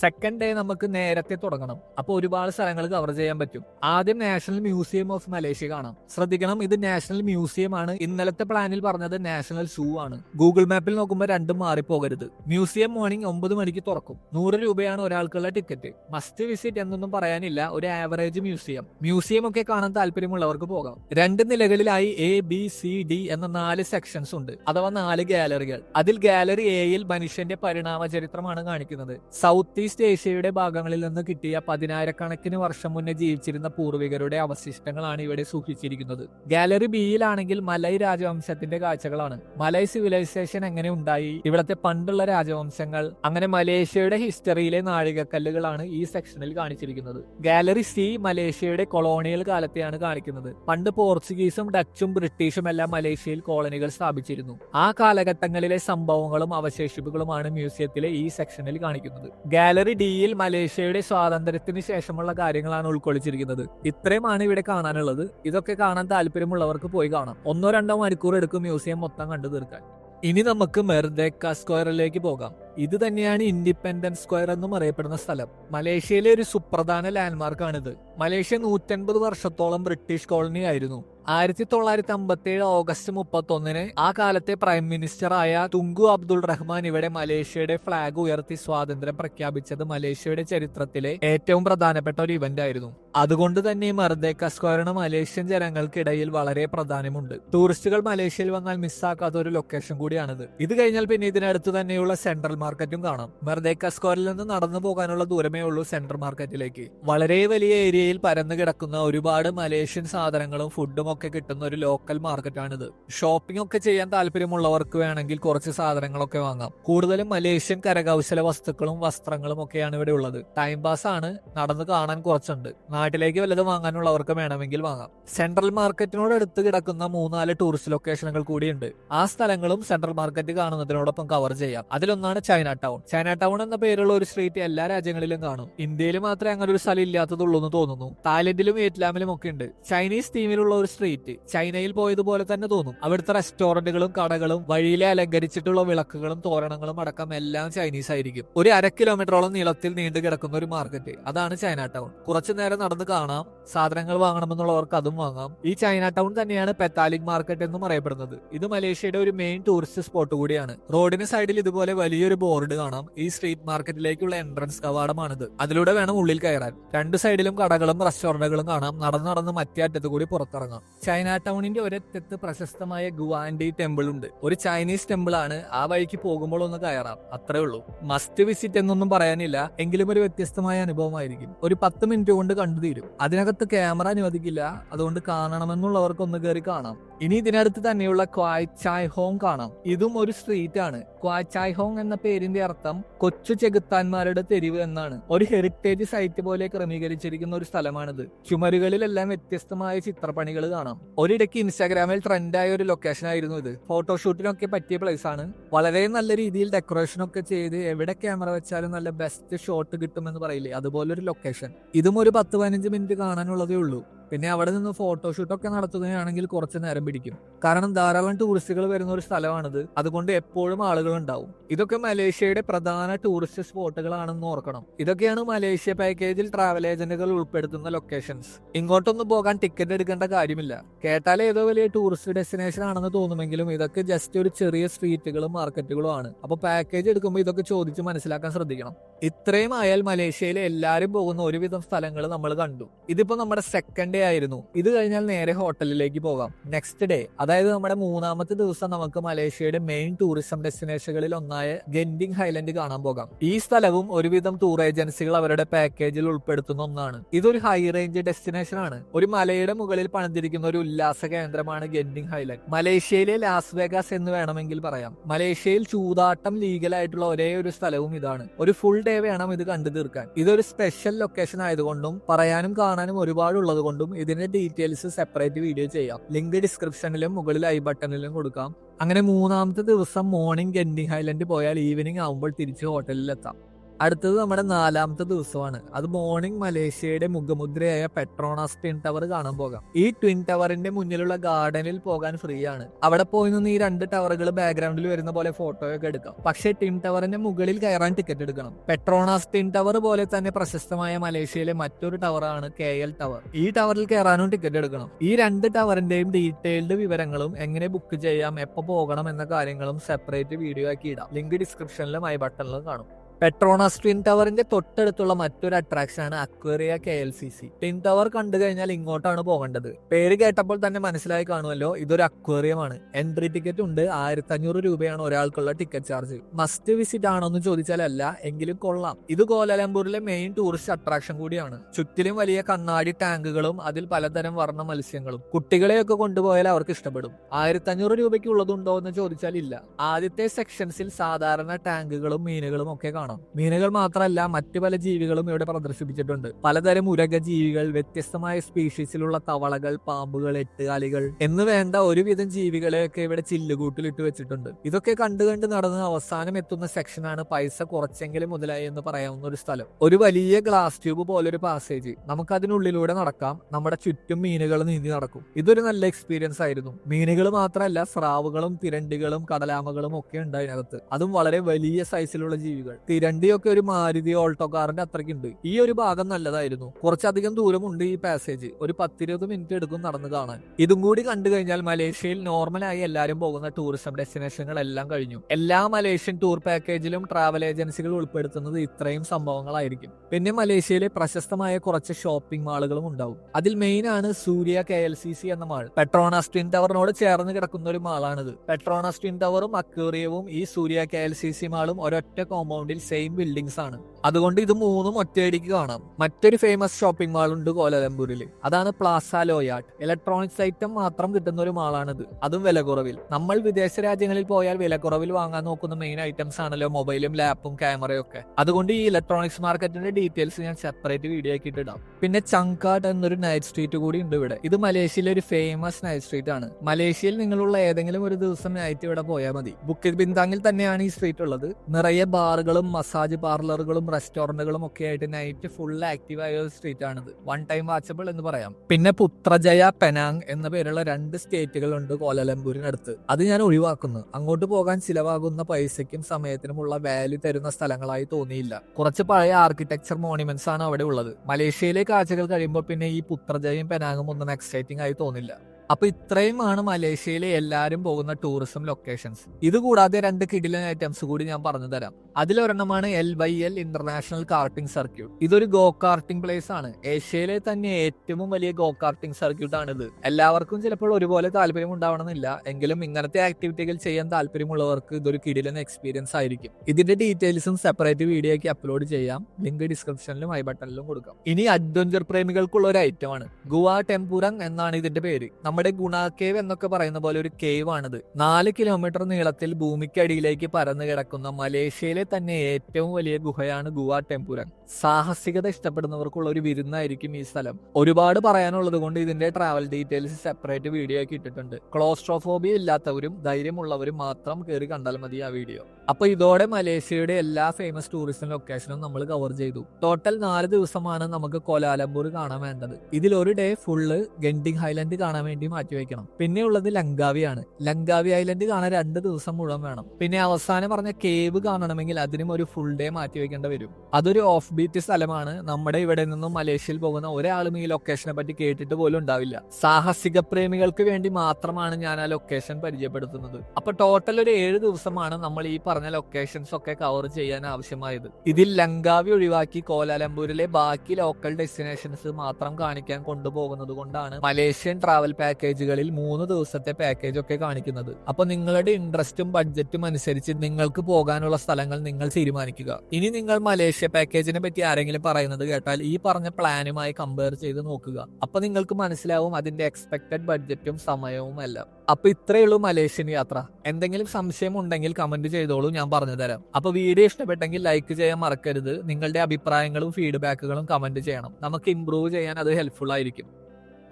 സെക്കൻഡ് ഡേ നമുക്ക് നേരത്തെ തുടങ്ങണം. അപ്പോൾ ഒരുപാട് സ്ഥലങ്ങൾ കവർ ചെയ്യാൻ പറ്റും. ആദ്യം നാഷണൽ മ്യൂസിയം ഓഫ് മലേഷ്യ കാണാം. ശ്രദ്ധിക്കണം ഇത് നാഷണൽ മ്യൂസിയം ആണ്. ഇന്നലത്തെ പ്ലാനിൽ പറഞ്ഞത് നാഷണൽ സൂ ആണ്. ഗൂഗിൾ മാപ്പിൽ നോക്കുമ്പോൾ രണ്ടും മാറിപ്പോകരുത്. മ്യൂസിയം മോർണിംഗ് ഒമ്പത് മണിക്ക് തുറക്കും. നൂറ് രൂപയാണ് ഒരാൾക്കുള്ള ടിക്കറ്റ് മസ്റ്റ് വിസിറ്റ് എന്നൊന്നും പറയാനില്ല. ഒരു ആവറേജ് മ്യൂസിയം മ്യൂസിയം ഒക്കെ കാണാൻ താല്പര്യമുള്ളവർക്ക് പോകാം. രണ്ട് നിലകളിലായി എ ബി സി ഡി എന്ന നാല് സെക്ഷൻസ് ഉണ്ട്. അഥവാ നാല് ഗാലറികൾ അതിൽ ഗാലറി എയിൽ മനുഷ്യന്റെ പരിണാമ ചരിത്രമാണ് കാണിക്കുന്നത് സൗത്ത് ഈസ്റ്റ് ഏഷ്യയുടെ ഭാഗങ്ങളിൽ നിന്ന് കിട്ടിയ പതിനായിരക്കണക്കിന് വർഷം മുന്നേ ജീവിച്ചിരുന്ന പൂർവികരുടെ അവശിഷ്ടങ്ങളാണ് ഇവിടെ സൂക്ഷിച്ചിരിക്കുന്നത്. ഗാലറി ബിയിലാണെങ്കിൽ മലൈ രാജവംശത്തിന്റെ കാഴ്ചകളാണ്. മലൈ സിവിലൈസേഷൻ എങ്ങനെ ഉണ്ടായി? ഇവിടത്തെ പണ്ടുള്ള രാജവംശങ്ങൾ അങ്ങനെ മലേഷ്യയുടെ ഹിസ്റ്ററിയിലെ നാഴികക്കല്ലുകളാണ് ഈ സെക്ഷനിൽ കാണിച്ചിരിക്കുന്നത്. ഗാലറി സി മലേഷ്യയുടെ കൊളോണിയൽ കാലത്തെയാണ് കാണിക്കുന്നത്. പണ്ട് പോർച്ചുഗീസും ഡച്ചും ബ്രിട്ടീഷും എല്ലാം മലേഷ്യയിൽ കോളനികൾ സ്ഥാപിച്ചിരുന്നു. ആ കാലഘട്ടങ്ങളിലെ സംഭവങ്ങളും അവശേഷിപ്പുകളുമാണ് മ്യൂസിയത്തിലെ ഈ സെക്ഷനിൽ കാണിക്കുന്നത്. ഗാലറി ഡിയിൽ മലേഷ്യയുടെ സ്വാതന്ത്ര്യത്തിന് ശേഷമുള്ള കാര്യങ്ങളാണ് ഉൾക്കൊള്ളിച്ചിരിക്കുന്നത്. ഇത്രയുമാണ് ഇവിടെ കാണാനുള്ളത്. ഇതൊക്കെ കാണാൻ താല്പര്യമുള്ളവർക്ക് പോയി കാണാം. ഒന്നോ രണ്ടോ മണിക്കൂർ എടുക്കും മ്യൂസിയം മൊത്തം കണ്ടു തീർക്കാൻ. ഇനി നമുക്ക് മെർദേക്ക സ്ക്വയറിലേക്ക് പോകാം. ഇത് തന്നെയാണ് ഇൻഡിപെൻഡൻസ് സ്ക്വയർ എന്നും അറിയപ്പെടുന്ന സ്ഥലം. മലേഷ്യയിലെ ഒരു സുപ്രധാന ലാൻഡ്മാർക്കാണിത് മലേഷ്യ നൂറ്റൻപത് വർഷത്തോളം ബ്രിട്ടീഷ് കോളനി ആയിരുന്നു. ആയിരത്തി തൊള്ളായിരത്തി അമ്പത്തി ഏഴ് ഓഗസ്റ്റ് മുപ്പത്തി ഒന്നിന് ആ കാലത്തെ പ്രൈം മിനിസ്റ്റർ ആയ തുങ്കു അബ്ദുൾ റഹ്മാൻ ഇവിടെ മലേഷ്യയുടെ ഫ്ളാഗ് ഉയർത്തി സ്വാതന്ത്ര്യം പ്രഖ്യാപിച്ചത് മലേഷ്യയുടെ ചരിത്രത്തിലെ ഏറ്റവും പ്രധാനപ്പെട്ട ഒരു ഇവന്റ് ആയിരുന്നു. അതുകൊണ്ട് തന്നെ മർദേക്ക സ്ക്വയറിന് മലേഷ്യൻ ജനങ്ങൾക്കിടയിൽ വളരെ പ്രാധാന്യമുണ്ട് ടൂറിസ്റ്റുകൾ മലേഷ്യയിൽ വന്നാൽ മിസ്സാക്കാത്ത ഒരു ലൊക്കേഷൻ കൂടിയാണിത്. ഇത് കഴിഞ്ഞാൽ പിന്നെ ഇതിനടുത്ത് തന്നെയുള്ള സെൻട്രൽ മാർക്കറ്റും കാണാം. മെർദേക്ക സ്ക്വയറിൽ നിന്ന് നടന്നു പോകാനുള്ള ദൂരമേ ഉള്ളൂ സെൻട്രൽ മാർക്കറ്റിലേക്ക് വളരെ വലിയ ഏരിയയിൽ പരന്നു കിടക്കുന്ന ഒരുപാട് മലേഷ്യൻ സാധനങ്ങളും ഫുഡും ഒക്കെ കിട്ടുന്ന ഒരു ലോക്കൽ മാർക്കറ്റാണിത് ഷോപ്പിംഗ് ഒക്കെ ചെയ്യാൻ താല്പര്യമുള്ളവർക്ക് വേണമെങ്കിൽ കുറച്ച് സാധനങ്ങളൊക്കെ വാങ്ങാം. കൂടുതലും മലേഷ്യൻ കരകൗശല വസ്തുക്കളും വസ്ത്രങ്ങളും ഒക്കെയാണ് ഇവിടെ ഉള്ളത്. ടൈം പാസ് ആണ് നടന്ന് കാണാൻ കുറച്ചുണ്ട്. നാട്ടിലേക്ക് വല്ലതും വാങ്ങാനുള്ളവർക്ക് വേണമെങ്കിൽ വാങ്ങാം. സെൻട്രൽ മാർക്കറ്റിനോട് അടുത്ത് കിടക്കുന്ന മൂന്നാൽ ടൂറിസ്റ്റ് ലൊക്കേഷനുകൾ കൂടിയുണ്ട്. ആ സ്ഥലങ്ങളും സെൻട്രൽ മാർക്കറ്റ് കാണുന്നതിനോടൊപ്പം കവർ ചെയ്യാം. അതിലൊന്നാണ് ചൈന ടൗൺ ചൈന ടൗൺ എന്ന പേരുള്ള ഒരു സ്ട്രീറ്റ് എല്ലാ രാജ്യങ്ങളിലും കാണും. ഇന്ത്യയിൽ മാത്രമേ അങ്ങനെ ഒരു സ്ഥലം ഇല്ലാത്തതുള്ളൂ എന്ന് തോന്നുന്നു. തായ്ലൻഡിലും വിയറ്റ്നാമിലും ഒക്കെ ഉണ്ട്. ചൈനീസ് തീമിലുള്ള ഒരു സ്ട്രീറ്റ് ചൈനയിൽ പോയതുപോലെ തന്നെ തോന്നും. അവിടുത്തെ റെസ്റ്റോറന്റുകളും കടകളും വഴിയിലെ അലങ്കരിച്ചിട്ടുള്ള വിളക്കുകളും തോരണങ്ങളും അടക്കം എല്ലാം ചൈനീസ് ആയിരിക്കും. ഒരു അര കിലോമീറ്ററോളം നീളത്തിൽ നീണ്ടു കിടക്കുന്ന ഒരു മാർക്കറ്റ്. അതാണ് ചൈന ടൗൺ കുറച്ചു നേരം നടന്ന് കാണാം. സാധനങ്ങൾ വാങ്ങണമെന്നുള്ളവർക്ക് അതും വാങ്ങാം. ഈ ചൈന ടൗൺ തന്നെയാണ് പെത്താലിക് മാർക്കറ്റ് എന്നും അറിയപ്പെടുന്നത്. ഇത് മലേഷ്യയുടെ ഒരു മെയിൻ ടൂറിസ്റ്റ് സ്പോട്ട് കൂടിയാണ്. റോഡിന് സൈഡിൽ ഇതുപോലെ വലിയൊരു ബോർഡ് കാണാം. ഈ സ്ട്രീറ്റ് മാർക്കറ്റിലേക്കുള്ള എൻട്രൻസ് കവാടമാണിത്. അതിലൂടെ വേണം ഉള്ളിൽ കയറാൻ. രണ്ട് സൈഡിലും കടകളും റെസ്റ്റോറന്റുകളും കാണാം. നടന്ന് നടന്ന് മറ്റേ അറ്റത്ത് കൂടി പുറത്തിറങ്ങാം. ചൈന ടൗണിന്റെ ഒരറ്റത്ത് പ്രശസ്തമായ ഗുവാൻഡി ടെമ്പിൾ ഉണ്ട് ഒരു ചൈനീസ് ടെമ്പിൾ ആണ് ആ വഴിക്ക് പോകുമ്പോൾ ഒന്ന് കയറാം. അത്രേ ഉള്ളൂ. മസ്റ്റ് വിസിറ്റ് എന്നൊന്നും പറയാനില്ല. എങ്കിലും ഒരു വ്യത്യസ്തമായ അനുഭവമായിരിക്കും. ഒരു പത്ത് മിനിറ്റ് കൊണ്ട് കണ്ടു തീരും. അതിനകത്ത് ക്യാമറ അനുവദിക്കില്ല. അതുകൊണ്ട് കാണണമെന്നുള്ളവർക്ക് ഒന്ന് കയറി കാണാം. ഇനി ഇതിനടുത്ത് തന്നെയുള്ള ക്വായ് ചായ് ഹോങ് കാണാം. ഇതും ഒരു സ്ട്രീറ്റ് ആണ്. ക്വായ് ചായ് ഹോങ് എന്ന പേരിന്റെ അർത്ഥം കൊച്ചു ചെകുത്താന്മാരുടെ തെരുവ് എന്നാണ്. ഒരു ഹെറിറ്റേജ് സൈറ്റ് പോലെ ക്രമീകരിച്ചിരിക്കുന്ന ഒരു സ്ഥലമാണിത്. ചുമരുകളിലെല്ലാം വ്യത്യസ്തമായ ചിത്രപ്പണികൾ കാണാം. ഒരിടയ്ക്ക് ഇൻസ്റ്റാഗ്രാമിൽ ട്രെൻഡായ ഒരു ലൊക്കേഷൻ ആയിരുന്നു ഇത്. ഫോട്ടോഷൂട്ടിനൊക്കെ പറ്റിയ പ്ലേസ് ആണ്. വളരെ നല്ല രീതിയിൽ ഡെക്കറേഷൻ ഒക്കെ ചെയ്ത് എവിടെ ക്യാമറ വെച്ചാലും നല്ല ബെസ്റ്റ് ഷോട്ട് കിട്ടുമെന്ന് പറയില്ലേ? അതുപോലൊരു ലൊക്കേഷൻ ഇതും ഒരു പത്ത് പതിനഞ്ച് മിനിറ്റ് കാണാനുള്ളതേ ഉള്ളൂ. പിന്നെ അവിടെ നിന്ന് ഫോട്ടോഷൂട്ടൊക്കെ നടത്തുകയാണെങ്കിൽ കുറച്ച് നേരം പിടിക്കും. കാരണം ധാരാളം ടൂറിസ്റ്റുകൾ വരുന്ന ഒരു സ്ഥലമാണിത്. അതുകൊണ്ട് എപ്പോഴും ആളുകൾ ഉണ്ടാവും. ഇതൊക്കെ മലേഷ്യയുടെ പ്രധാന ടൂറിസ്റ്റ് സ്പോട്ടുകളാണെന്ന് ഓർക്കണം. ഇതൊക്കെയാണ് മലേഷ്യ പാക്കേജിൽ ട്രാവൽ ഏജന്റുകൾ ഉൾപ്പെടുത്തുന്ന ലൊക്കേഷൻസ് ഇങ്ങോട്ടൊന്നും പോകാൻ ടിക്കറ്റ് എടുക്കേണ്ട കാര്യമില്ല. കേട്ടാൽ ഏതോ വലിയ ടൂറിസ്റ്റ് ഡെസ്റ്റിനേഷൻ ആണെന്ന് തോന്നുമെങ്കിലും ഇതൊക്കെ ജസ്റ്റ് ഒരു ചെറിയ സ്ട്രീറ്റുകളും മാർക്കറ്റുകളും ആണ്. അപ്പോൾ പാക്കേജ് എടുക്കുമ്പോൾ ഇതൊക്കെ ചോദിച്ച് മനസ്സിലാക്കാൻ ശ്രദ്ധിക്കണം. ഇത്രയും ആയാൽ മലേഷ്യയിൽ എല്ലാവരും പോകുന്ന ഒരുവിധം സ്ഥലങ്ങൾ നമ്മൾ കണ്ടു. ഇതിപ്പോ നമ്മുടെ സെക്കൻഡ് ഡേ ആയിരുന്നു. ഇത് കഴിഞ്ഞാൽ നേരെ ഹോട്ടലിലേക്ക് പോകാം. നെക്സ്റ്റ് ഡേ അതായത് നമ്മുടെ മൂന്നാമത്തെ ദിവസം നമുക്ക് മലേഷ്യയുടെ മെയിൻ ടൂറിസം ഡെസ്റ്റിനേഷനുകളിൽ ഒന്നായ ഗെൻഡിങ് ഹൈലൻഡ് കാണാൻ പോകാം. ഈ സ്ഥലവും ഒരുവിധം ടൂർ ഏജൻസികൾ അവരുടെ പാക്കേജിൽ ഉൾപ്പെടുത്തുന്ന ഒന്നാണ്. ഇതൊരു ഹൈ റേഞ്ച് ഡെസ്റ്റിനേഷൻ ആണ്. ഒരു മലയുടെ മുകളിൽ പണിതിരിക്കുന്ന ഒരു ഉല്ലാസ കേന്ദ്രമാണ് ഗെൻഡിങ് ഹൈലൻഡ് മലേഷ്യയിലെ ലാസ് വേഗാസ് എന്ന് വേണമെങ്കിൽ പറയാം. മലേഷ്യയിൽ ചൂതാട്ടം ലീഗലായിട്ടുള്ള ഒരേ ഒരു സ്ഥലവും ഇതാണ്. ഒരു ഫുൾ ഡേ വേണം ഇത് കണ്ടു തീർക്കാൻ. ഇതൊരു സ്പെഷ്യൽ ലൊക്കേഷൻ ആയതുകൊണ്ടും പറയാനും കാണാനും ഒരുപാട് ഉള്ളത് കൊണ്ടും ഇതിന്റെ ഡീറ്റെയിൽസ് സെപ്പറേറ്റ് വീഡിയോ ചെയ്യാം. ലിങ്ക് ഡിസ്ക്രിപ്ഷനിലും മുകളിൽ ഐ ബട്ടണിലും കൊടുക്കാം. അങ്ങനെ മൂന്നാമത്തെ ദിവസം മോർണിംഗ് ഗെൻഡിങ് ഹൈലൻഡ് പോയാൽ ഈവനിങ് ആവുമ്പോൾ തിരിച്ച് ഹോട്ടലിലെത്താം അടുത്തത് നമ്മുടെ നാലാമത്തെ ദിവസമാണ്. അത് മോർണിംഗ് മലേഷ്യയുടെ മുഖമുദ്രയായ പെട്രോണാസ് ട്വിൻ ടവർ കാണാൻ പോകാം. ഈ ട്വിൻ ടവറിന്റെ മുന്നിലുള്ള ഗാർഡനിൽ പോകാൻ ഫ്രീ ആണ്. അവിടെ പോയി നിന്ന് ഈ രണ്ട് ടവറുകൾ ബാക്ക്ഗ്രൗണ്ടിൽ വരുന്ന പോലെ ഫോട്ടോയൊക്കെ എടുക്കാം. പക്ഷേ ട്വിൻ ടവറിന്റെ മുകളിൽ കയറാൻ ടിക്കറ്റ് എടുക്കണം. പെട്രോണാസ് ട്വിൻ ടവർ പോലെ തന്നെ പ്രശസ്തമായ മലേഷ്യയിലെ മറ്റൊരു ടവറാണ് കെ എൽ ടവർ ഈ ടവറിൽ കയറാനും ടിക്കറ്റ് എടുക്കണം. ഈ രണ്ട് ടവറിന്റെയും ഡീറ്റെയിൽഡ് വിവരങ്ങളും എങ്ങനെ ബുക്ക് ചെയ്യാം എപ്പോൾ പോകണം എന്ന കാര്യങ്ങളും സെപ്പറേറ്റ് വീഡിയോ ആക്കി ഇടാം. ലിങ്ക് ഡിസ്ക്രിപ്ഷനിലും ഐ ബട്ടണിലും കാണും. പെട്രോണസ് ട്വിൻ ടവറിന്റെ തൊട്ടടുത്തുള്ള മറ്റൊരു അട്രാക്ഷൻ ആണ് Aquaria K L C C twin tower കണ്ടു കഴിഞ്ഞാൽ ഇങ്ങോട്ടാണ് പോകേണ്ടത്. പേര് കേട്ടപ്പോൾ തന്നെ മനസ്സിലായി കാണുമല്ലോ ഇതൊരു അക്വേറിയമാണ് എൻട്രി ടിക്കറ്റ് ഉണ്ട് ആയിരത്തി അഞ്ഞൂറ് രൂപയാണ് ഒരാൾക്കുള്ള ടിക്കറ്റ് ചാർജ് മസ്റ്റ് വിസിറ്റ് ആണോന്ന് ചോദിച്ചാലല്ല എങ്കിലും കൊള്ളാം. ഇത് കോലാലംപൂരിലെ മെയിൻ ടൂറിസ്റ്റ് അട്രാക്ഷൻ കൂടിയാണ്. ചുറ്റിലും വലിയ കണ്ണാടി ടാങ്കുകളും അതിൽ പലതരം വർണ മത്സ്യങ്ങളും. കുട്ടികളെയൊക്കെ കൊണ്ടുപോയാൽ അവർക്ക് ഇഷ്ടപ്പെടും. ആയിരത്തി അഞ്ഞൂറ് രൂപയ്ക്ക് ഉള്ളതുണ്ടോ എന്ന് ചോദിച്ചാൽ ഇല്ല. ആദ്യത്തെ സെക്ഷൻസിൽ സാധാരണ ടാങ്കുകളും മീനുകളും ഒക്കെ കാണാം. മീനുകൾ മാത്രമല്ല മറ്റു പല ജീവികളും ഇവിടെ പ്രദർശിപ്പിച്ചിട്ടുണ്ട്. പലതരം ഉരക ജീവികൾ വ്യത്യസ്തമായ സ്പീഷീസിലുള്ള തവളകൾ പാമ്പുകൾ എട്ടുകാലികൾ എന്ന് വേണ്ട ഒരുവിധം ജീവികളെയൊക്കെ ഇവിടെ ചില്ലുകൂട്ടിലിട്ട് വെച്ചിട്ടുണ്ട്. ഇതൊക്കെ കണ്ടു കണ്ട് നടന്ന് അവസാനം എത്തുന്ന സെക്ഷനാണ് പൈസ കുറച്ചെങ്കിലും മുതലായി എന്ന് പറയാവുന്ന ഒരു സ്ഥലം. ഒരു വലിയ ഗ്ലാസ് ട്യൂബ് പോലെ ഒരു പാസേജ്. നമുക്കതിനുള്ളിലൂടെ നടക്കാം. നമ്മുടെ ചുറ്റും മീനുകൾ നീന്തി നടക്കും. ഇതൊരു നല്ല എക്സ്പീരിയൻസ് ആയിരുന്നു. മീനുകൾ മാത്രമല്ല സ്രാവുകളും തിരണ്ടികളും കടലാമകളും ഒക്കെ ഉണ്ട് അതിനകത്ത്. അതും വളരെ വലിയ സൈസിലുള്ള ജീവികൾ. തിരണ്ടിയൊക്കെ ഒരു മാരുതി ഓൾട്ടോ കാറിന്റെ അത്രയ്ക്കുണ്ട്. ഈ ഒരു ഭാഗം നല്ലതായിരുന്നു. കുറച്ചധികം ദൂരമുണ്ട് ഈ പാസേജ് ഒരു പത്തിരുപത് മിനിറ്റ് എടുക്കും നടന്നു കാണാൻ. ഇതും കൂടി കണ്ടു കഴിഞ്ഞാൽ മലേഷ്യയിൽ നോർമലായി എല്ലാവരും പോകുന്ന ടൂറിസം ഡെസ്റ്റിനേഷനുകൾ എല്ലാം കഴിഞ്ഞു. എല്ലാ മലേഷ്യൻ ടൂർ പാക്കേജിലും ട്രാവൽ ഏജൻസികൾ ഉൾപ്പെടുത്തുന്നത് ഇത്രയും സംഭവങ്ങളായിരിക്കും. പിന്നെ മലേഷ്യയിലെ പ്രശസ്തമായ കുറച്ച് ഷോപ്പിംഗ് മാളുകളും ഉണ്ടാവും. അതിൽ മെയിൻ ആണ് Suria K L C C എന്ന മാൾ പെട്രോണാസ് ട്വിൻ ടവറിനോട് ചേർന്ന് കിടക്കുന്ന ഒരു മാളാണിത് പെട്രോണാസ് ട്വിൻ ടവറും അക്വേറിയവും ഈ Suria K L C C മാളും ഒരൊറ്റ കോമ്പൗണ്ടിൽ സെയിം ബിൽഡിങ്സ് ആണ്. അതുകൊണ്ട് ഇത് മൂന്നും ഒറ്റയടിക്ക് കാണാം. മറ്റൊരു ഫേമസ് ഷോപ്പിംഗ് മാൾ ഉണ്ട് കോലാലംപൂരിൽ അതാണ് പ്ലാസ ലോയാട്ട് ഇലക്ട്രോണിക്സ് ഐറ്റം മാത്രം കിട്ടുന്ന ഒരു മാളാണിത് അതും വില കുറവിൽ നമ്മൾ വിദേശ രാജ്യങ്ങളിൽ പോയാൽ വില കുറവിൽ വാങ്ങാൻ നോക്കുന്ന മെയിൻ ഐറ്റംസ് ആണല്ലോ മൊബൈലും ലാപ്പും ക്യാമറയും ഒക്കെ. അതുകൊണ്ട് ഈ ഇലക്ട്രോണിക്സ് മാർക്കറ്റിന്റെ ഡീറ്റെയിൽസ് ഞാൻ സെപ്പറേറ്റ് വീഡിയോ ആക്കിയിട്ട് ഇടാം പിന്നെ ചങ്കാട്ട് എന്നൊരു നൈറ്റ് സ്ട്രീറ്റ് കൂടി ഉണ്ട് ഇവിടെ. ഇത് മലേഷ്യയിലെ ഒരു ഫേമസ് നൈറ്റ് സ്ട്രീറ്റ് ആണ്. മലേഷ്യയിൽ നിങ്ങളുള്ള ഏതെങ്കിലും ഒരു ദിവസം നൈറ്റ് ഇവിടെ പോയാൽ മതി. ബുക്കിത് ബിന്ദാങ്ങിൽ തന്നെയാണ് ഈ സ്ട്രീറ്റ് ഉള്ളത്. നിറയെ ബാറുകളും മസാജ് പാർലറുകളും റെസ്റ്റോറന്റുകളും ഒക്കെ ആയിട്ട് നൈറ്റ് ഫുൾ ആക്റ്റീവ് ആയ ഒരു സ്ട്രീറ്റ് ആണിത്. വൺ ടൈം വാച്ചബിൾ എന്ന് പറയാം. പിന്നെ പുത്രജയ പെനാങ് എന്ന പേരുള്ള രണ്ട് സ്റ്റേറ്റുകളുണ്ട് കോലാലംപൂരിനടുത്ത്. അത് ഞാൻ ഒഴിവാക്കുന്നു. അങ്ങോട്ട് പോകാൻ ചിലവാകുന്ന പൈസയ്ക്കും സമയത്തിനുമുള്ള വാല്യൂ തരുന്ന സ്ഥലങ്ങളായി തോന്നിയില്ല. കുറച്ച് പഴയ ആർക്കിടെക്ചർ മോണിമെന്റ്സ് ആണ് അവിടെ ഉള്ളത്. മലേഷ്യയിലെ കാഴ്ചകൾ കഴിയുമ്പോൾ പിന്നെ ഈ പുത്രജയും പെനാങ്ങും ഒന്നും എക്സൈറ്റിംഗ് ആയി തോന്നില്ല. അപ്പൊ ഇത്രയുമാണ് മലേഷ്യയിലെ എല്ലാവരും പോകുന്ന ടൂറിസം ലൊക്കേഷൻസ് ഇത് കൂടാതെ രണ്ട് കിടിലൻ ഐറ്റംസ് കൂടി ഞാൻ പറഞ്ഞു തരാം. അതിലൊരെണ്ണമാണ് L by L international karting circuit ഇതൊരു ഗോ കാർട്ടിംഗ് പ്ലേസ് ആണ്. ഏഷ്യയിലെ തന്നെ ഏറ്റവും വലിയ ഗോ കാർട്ടിംഗ് സർക്യൂട്ട് ആണിത്. എല്ലാവർക്കും ചിലപ്പോൾ ഒരുപോലെ താല്പര്യം ഉണ്ടാവണമെന്നില്ല. എങ്കിലും ഇങ്ങനത്തെ ആക്ടിവിറ്റികൾ ചെയ്യാൻ താല്പര്യമുള്ളവർക്ക് ഇതൊരു കിടിലൻ എക്സ്പീരിയൻസ് ആയിരിക്കും. ഇതിന്റെ ഡീറ്റെയിൽസും സെപ്പറേറ്റ് വീഡിയോ ആക്കി അപ്ലോഡ് ചെയ്യാം. ലിങ്ക് ഡിസ്ക്രിപ്ഷനിലും ഐ ബട്ടണിലും കൊടുക്കാം. ഇനി അഡ്വഞ്ചർ പ്രേമികൾക്കുള്ള ഒരു ഐറ്റം ആണ്. ഗുവാ ടെമ്പുറങ് എന്നാണ് ഇതിന്റെ പേര്. നമ്മുടെ ഗുണ കേവ് എന്നൊക്കെ പറയുന്ന പോലെ ഒരു കേവ് ആണിത്. നാല് കിലോമീറ്റർ നീളത്തിൽ ഭൂമിക്കടിയിലേക്ക് പരന്നു കിടക്കുന്ന മലേഷ്യയിലെ തന്നെ ഏറ്റവും വലിയ ഗുഹയാണ് ഗുവ ടെമ്പുരങ് സാഹസികത ഇഷ്ടപ്പെടുന്നവർക്കുള്ള ഒരു വിരുന്നായിരിക്കും ഈ സ്ഥലം. ഒരുപാട് പറയാനുള്ളത് കൊണ്ട് ഇതിന്റെ ട്രാവൽ ഡീറ്റെയിൽസ് സെപ്പറേറ്റ് വീഡിയോ ആക്കി ഇട്ടിട്ടുണ്ട്. ക്ലോസ്ട്രോഫോബിയ ഇല്ലാത്തവരും ധൈര്യമുള്ളവരും മാത്രം കയറി കണ്ടാൽ മതി ആ വീഡിയോ അപ്പൊ ഇതോടെ മലേഷ്യയുടെ എല്ലാ ഫേമസ് ടൂറിസ്റ്റ് ലൊക്കേഷനും നമ്മൾ കവർ ചെയ്തു. ടോട്ടൽ നാല് ദിവസമാണ് നമുക്ക് കോലാലംപൂർ കാണാൻ വേണ്ടത്. ഇതിൽ ഒരു ഡേ ഫുള്ള് ഗെൻഡിങ് ഹൈലൻഡ് കാണാൻ വേണ്ടി മാറ്റിവെക്കണം മാറ്റി വെക്കണം. പിന്നെ ഉള്ളത് ലങ്കാവിയാണ്. ലങ്കാവി ഐലൻഡ് കാണാൻ രണ്ട് ദിവസം മുഴുവൻ വേണം. പിന്നെ അവസാനം പറഞ്ഞ കേവ് കാണണമെങ്കിൽ അതിനും ഒരു ഫുൾ ഡേ മാറ്റി വെക്കേണ്ടി വരും. അതൊരു ഓഫ് ബീറ്റ് സ്ഥലമാണ്. നമ്മുടെ ഇവിടെ നിന്നും മലേഷ്യയിൽ പോകുന്ന ഒരാളും ഈ ലൊക്കേഷനെ പറ്റി കേട്ടിട്ട് പോലും ഉണ്ടാവില്ല. സാഹസിക പ്രേമികൾക്ക് വേണ്ടി മാത്രമാണ് ഞാൻ ആ ലൊക്കേഷൻ പരിചയപ്പെടുത്തുന്നത്. അപ്പൊ ടോട്ടൽ ഒരു ഏഴ് ദിവസമാണ് നമ്മൾ ഈ പറഞ്ഞ ലൊക്കേഷൻസ് ഒക്കെ കവർ ചെയ്യാൻ ആവശ്യമായത്. ഇതിൽ ലങ്കാവി ഒഴിവാക്കി കോലാലംപൂരിലെ ബാക്കി ലോക്കൽ ഡെസ്റ്റിനേഷൻസ് മാത്രം കാണിക്കാൻ കൊണ്ടുപോകുന്നത് കൊണ്ടാണ് മലേഷ്യൻ ട്രാവൽ പാക്കേജുകളിൽ മൂന്ന് ദിവസത്തെ പാക്കേജ് ഒക്കെ കാണിക്കുന്നത്. അപ്പൊ നിങ്ങളുടെ ഇൻട്രസ്റ്റും ബഡ്ജറ്റും അനുസരിച്ച് നിങ്ങൾക്ക് പോകാനുള്ള സ്ഥലങ്ങൾ നിങ്ങൾ തീരുമാനിക്കുക. ഇനി നിങ്ങൾ മലേഷ്യ പാക്കേജിനെ പറ്റി ആരെങ്കിലും പറയുന്നത് കേട്ടാൽ ഈ പറഞ്ഞ പ്ലാനുമായി കമ്പയർ ചെയ്ത് നോക്കുക. അപ്പൊ നിങ്ങൾക്ക് മനസ്സിലാവും അതിന്റെ എക്സ്പെക്ടഡ് ബഡ്ജറ്റും സമയവും എല്ലാം. അപ്പൊ ഇത്രയുള്ളൂ മലേഷ്യൻ യാത്ര. എന്തെങ്കിലും സംശയം ഉണ്ടെങ്കിൽ കമന്റ് ചെയ്തോളൂ ഞാൻ പറഞ്ഞു തരാം. അപ്പൊ വീഡിയോ ഇഷ്ടപ്പെട്ടെങ്കിൽ ലൈക്ക് ചെയ്യാൻ മറക്കരുത്. നിങ്ങളുടെ അഭിപ്രായങ്ങളും ഫീഡ്ബാക്കുകളും കമന്റ് ചെയ്യണം. നമുക്ക് ഇംപ്രൂവ് ചെയ്യാൻ അത് ഹെൽപ്ഫുൾ ആയിരിക്കും.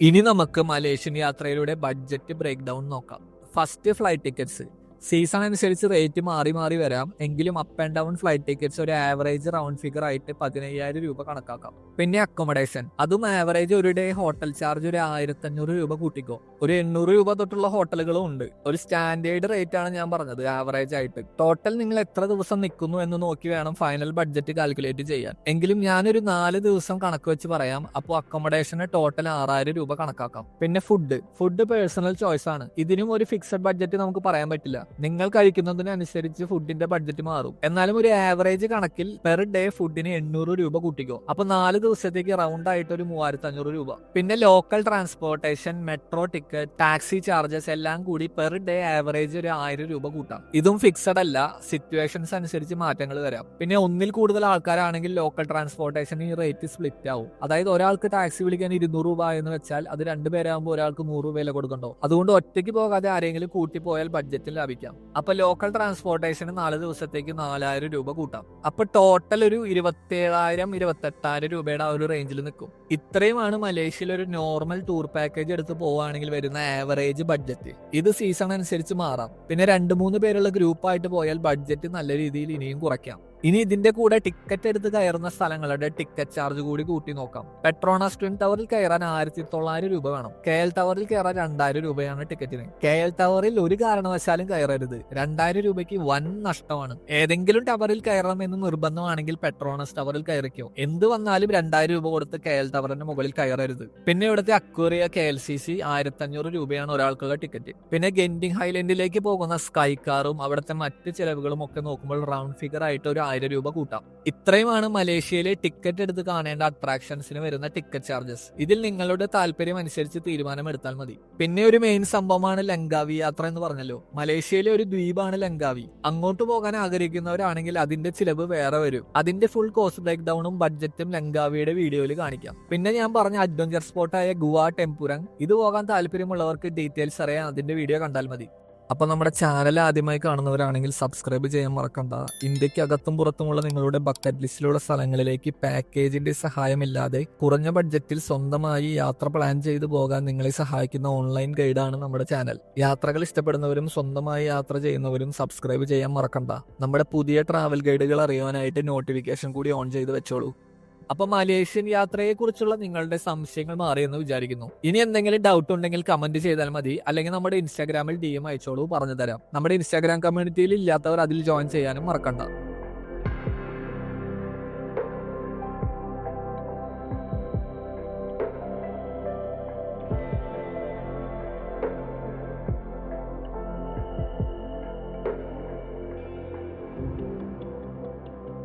ഇനി നമുക്ക് മലേഷ്യൻ യാത്രയിലൂടെ ബഡ്ജറ്റ് ബ്രേക്ക് ഡൗൺ നോക്കാം. ഫസ്റ്റ് ഫ്ലൈറ്റ് ടിക്കറ്റ്സ് സീസൺ അനുസരിച്ച് റേറ്റ് മാറി മാറി വരാം. എങ്കിലും up and down flight tickets ഒരു ആവറേജ് റൗണ്ട് ഫിഗർ ആയിട്ട് പതിനയ്യായിരം രൂപ കണക്കാക്കാം. പിന്നെ അക്കോമഡേഷൻ അതും ആവറേജ് ഒരു ഡേ ഹോട്ടൽ ചാർജ് ഒരു ആയിരത്തി അഞ്ഞൂറ് രൂപ കൂട്ടിക്കോ. ഒരു എണ്ണൂറ് രൂപ തൊട്ടുള്ള ഹോട്ടലുകളും ഉണ്ട്. ഒരു സ്റ്റാൻഡേർഡ് റേറ്റ് ആണ് ഞാൻ പറഞ്ഞത് ആവറേജ് ആയിട്ട്. ടോട്ടൽ നിങ്ങൾ എത്ര ദിവസം നിൽക്കുന്നു എന്ന് നോക്കി വേണം ഫൈനൽ ബഡ്ജറ്റ് കാൽക്കുലേറ്റ് ചെയ്യാൻ. എങ്കിലും ഞാനൊരു നാല് ദിവസം കണക്ക് വെച്ച് പറയാം. അപ്പോൾ അക്കോമഡേഷന് ടോട്ടൽ ആറായിരം രൂപ കണക്കാക്കാം. പിന്നെ ഫുഡ് ഫുഡ് പേഴ്സണൽ ചോയ്സ് ആണ്. ഇതിനും ഒരു ഫിക്സഡ് ബഡ്ജറ്റ് നമുക്ക് പറയാൻ പറ്റില്ല. നിങ്ങൾ കഴിക്കുന്നതിനനുസരിച്ച് ഫുഡിന്റെ ബഡ്ജറ്റ് മാറും. എന്നാലും ഒരു ആവറേജ് കണക്കിൽ പെർ ഡേ ഫുഡിന് എണ്ണൂറ് രൂപ കൂട്ടിക്കോ. അപ്പൊ നാല് ദിവസത്തേക്ക് റൗണ്ട് ആയിട്ട് ഒരു മൂവായിരത്തി അഞ്ഞൂറ് രൂപ. പിന്നെ local transportation metro ticket taxi charges എല്ലാം കൂടി പെർ ഡേ ആവറേജ് ഒരു ആയിരം രൂപ കൂട്ടാം. ഇതും ഫിക്സഡ് അല്ല സിറ്റുവേഷൻസ് അനുസരിച്ച് മാറ്റങ്ങൾ വരാം. പിന്നെ ഒന്നിൽ കൂടുതൽ ആൾക്കാരാണെങ്കിൽ ലോക്കൽ ട്രാൻസ്പോർട്ടേഷൻ ഈ റേറ്റ് സ്പ്ലിറ്റ് ആവും. അതായത് ഒരാൾക്ക് ടാക്സി വിളിക്കാൻ ഇരുന്നൂറ് രൂപ എന്ന് വെച്ചാൽ അത് രണ്ടുപേരാകുമ്പോൾ ഒരാൾക്ക് നൂറ് രൂപ വില കൊടുക്കണ്ടോ? അതുകൊണ്ട് ഒറ്റയ്ക്ക് പോകാതെ ആരെങ്കിലും കൂട്ടി പോയാൽ ബഡ്ജറ്റിൽ ലാഭിക്കാം അപ്പൊ ലോക്കൽ ട്രാൻസ്പോർട്ടേഷന് നാല് ദിവസത്തേക്ക് നാലായിരം രൂപ കൂട്ടാം. അപ്പൊ ടോട്ടൽ ഒരു ഇരുപത്തേഴായിരം ഇരുപത്തെട്ടായിരം രൂപയുടെ ആ ഒരു റേഞ്ചിൽ നിൽക്കും ഇത്രയുമാണ് മലേഷ്യയിൽ ഒരു നോർമൽ ടൂർ പാക്കേജ് എടുത്ത് പോവുകയാണെങ്കിൽ വരുന്ന ആവറേജ് ബഡ്ജറ്റ് ഇത് സീസൺ അനുസരിച്ച് മാറാം. പിന്നെ രണ്ട് മൂന്ന് പേരുള്ള ഗ്രൂപ്പായിട്ട് പോയാൽ ബഡ്ജറ്റ് നല്ല രീതിയിൽ ഇനിയും കുറയ്ക്കാം. ഇനി ഇതിന്റെ കൂടെ ടിക്കറ്റ് എടുത്ത് കയറുന്ന സ്ഥലങ്ങളുടെ ടിക്കറ്റ് ചാർജ് കൂടി കൂട്ടി നോക്കാം. പെട്രോണസ് ട്വിൻ ടവറിൽ കയറാൻ ആയിരത്തി തൊള്ളായിരം രൂപ വേണം. കെ എൽ ടവറിൽ കയറാൻ രണ്ടായിരം രൂപയാണ് ടിക്കറ്റിന് കെ എൽ ടവറിൽ ഒരു കാരണവശാലും കയറരുത്. രണ്ടായിരം രൂപയ്ക്ക് വൻ നഷ്ടമാണ്. ഏതെങ്കിലും ടവറിൽ കയറണം എന്ന് നിർബന്ധമാണെങ്കിൽ പെട്രോണസ് ടവറിൽ കയറിക്കോ. എന്ത് വന്നാലും രണ്ടായിരം രൂപ കൊടുത്ത് കെ എൽ ടവറിന്റെ മുകളിൽ കയറരുത്. പിന്നെ ഇവിടുത്തെ Aquaria K L C C ആയിരത്തി അഞ്ഞൂറ് രൂപയാണ് ഒരാൾക്കുള്ള ടിക്കറ്റ് പിന്നെ ഗെൻഡിങ് ഹൈലൻഡിലേക്ക് പോകുന്ന സ്കൈ കാറും അവിടുത്തെ മറ്റ് ചെലവുകളും ഒക്കെ നോക്കുമ്പോൾ റൗണ്ട് ഫിഗർ ആയിട്ട് ഒരു ആയിരം രൂപ കൂട്ടാം. ഇത്രയുമാണ് മലേഷ്യയിലെ ടിക്കറ്റ് എടുത്ത് കാണേണ്ട അട്രാക്ഷൻസിന് വരുന്ന ടിക്കറ്റ് ചാർജസ് ഇതിൽ നിങ്ങളുടെ താല്പര്യം അനുസരിച്ച് തീരുമാനമെടുത്താൽ മതി. പിന്നെ ഒരു മെയിൻ സംഭവമാണ് ലങ്കാവി യാത്ര എന്ന് പറഞ്ഞല്ലോ. മലേഷ്യയിലെ ഒരു ദ്വീപാണ് ലങ്കാവി. അങ്ങോട്ട് പോകാൻ ആഗ്രഹിക്കുന്നവരാണെങ്കിൽ അതിന്റെ ചിലവ് വേറെ വരും. അതിന്റെ ഫുൾ കോസ്റ്റ് ബ്രേക്ക് ഡൗണും ബഡ്ജറ്റും ലങ്കാവിയുടെ വീഡിയോയിൽ കാണിക്കാം. പിന്നെ ഞാൻ പറഞ്ഞ അഡ്വഞ്ചർ സ്പോട്ടായ ഗുവാ ടെമ്പുരങ് ഇത് പോകാൻ താല്പര്യമുള്ളവർക്ക് ഡീറ്റെയിൽസ് അറിയാൻ അതിന്റെ വീഡിയോ കണ്ടാൽ മതി. അപ്പൊ നമ്മുടെ ചാനൽ ആദ്യമായി കാണുന്നവരാണെങ്കിൽ സബ്സ്ക്രൈബ് ചെയ്യാൻ മറക്കണ്ട. ഇന്ത്യയ്ക്ക് അകത്തും പുറത്തുമുള്ള നിങ്ങളുടെ ബക്കറ്റ് ലിസ്റ്റിലുള്ള സ്ഥലങ്ങളിലേക്ക് പാക്കേജിന്റെ സഹായമില്ലാതെ കുറഞ്ഞ ബഡ്ജറ്റിൽ സ്വന്തമായി യാത്ര പ്ലാൻ ചെയ്തു പോകാൻ നിങ്ങളെ സഹായിക്കുന്ന ഓൺലൈൻ ഗൈഡാണ് നമ്മുടെ ചാനൽ യാത്രകൾ ഇഷ്ടപ്പെടുന്നവരും സ്വന്തമായി യാത്ര ചെയ്യുന്നവരും സബ്സ്ക്രൈബ് ചെയ്യാൻ മറക്കണ്ട. നമ്മുടെ പുതിയ ട്രാവൽ ഗൈഡുകൾ അറിയാനായിട്ട് നോട്ടിഫിക്കേഷൻ കൂടി ഓൺ ചെയ്ത് വെച്ചോളൂ. അപ്പൊ മലേഷ്യൻ യാത്രയെ കുറിച്ചുള്ള നിങ്ങളുടെ സംശയങ്ങൾ മാറിയെന്ന് വിചാരിക്കുന്നു. ഇനി എന്തെങ്കിലും ഡൗട്ട് ഉണ്ടെങ്കിൽ കമന്റ് ചെയ്താൽ മതി. അല്ലെങ്കിൽ നമ്മുടെ ഇൻസ്റ്റാഗ്രാമിൽ ഡി എം അയച്ചോളൂ പറഞ്ഞു തരാം നമ്മുടെ ഇൻസ്റ്റാഗ്രാം കമ്മ്യൂണിറ്റിയിൽ ഇല്ലാത്തവർ അതിൽ ജോയിൻ ചെയ്യാനും മറക്കണ്ട.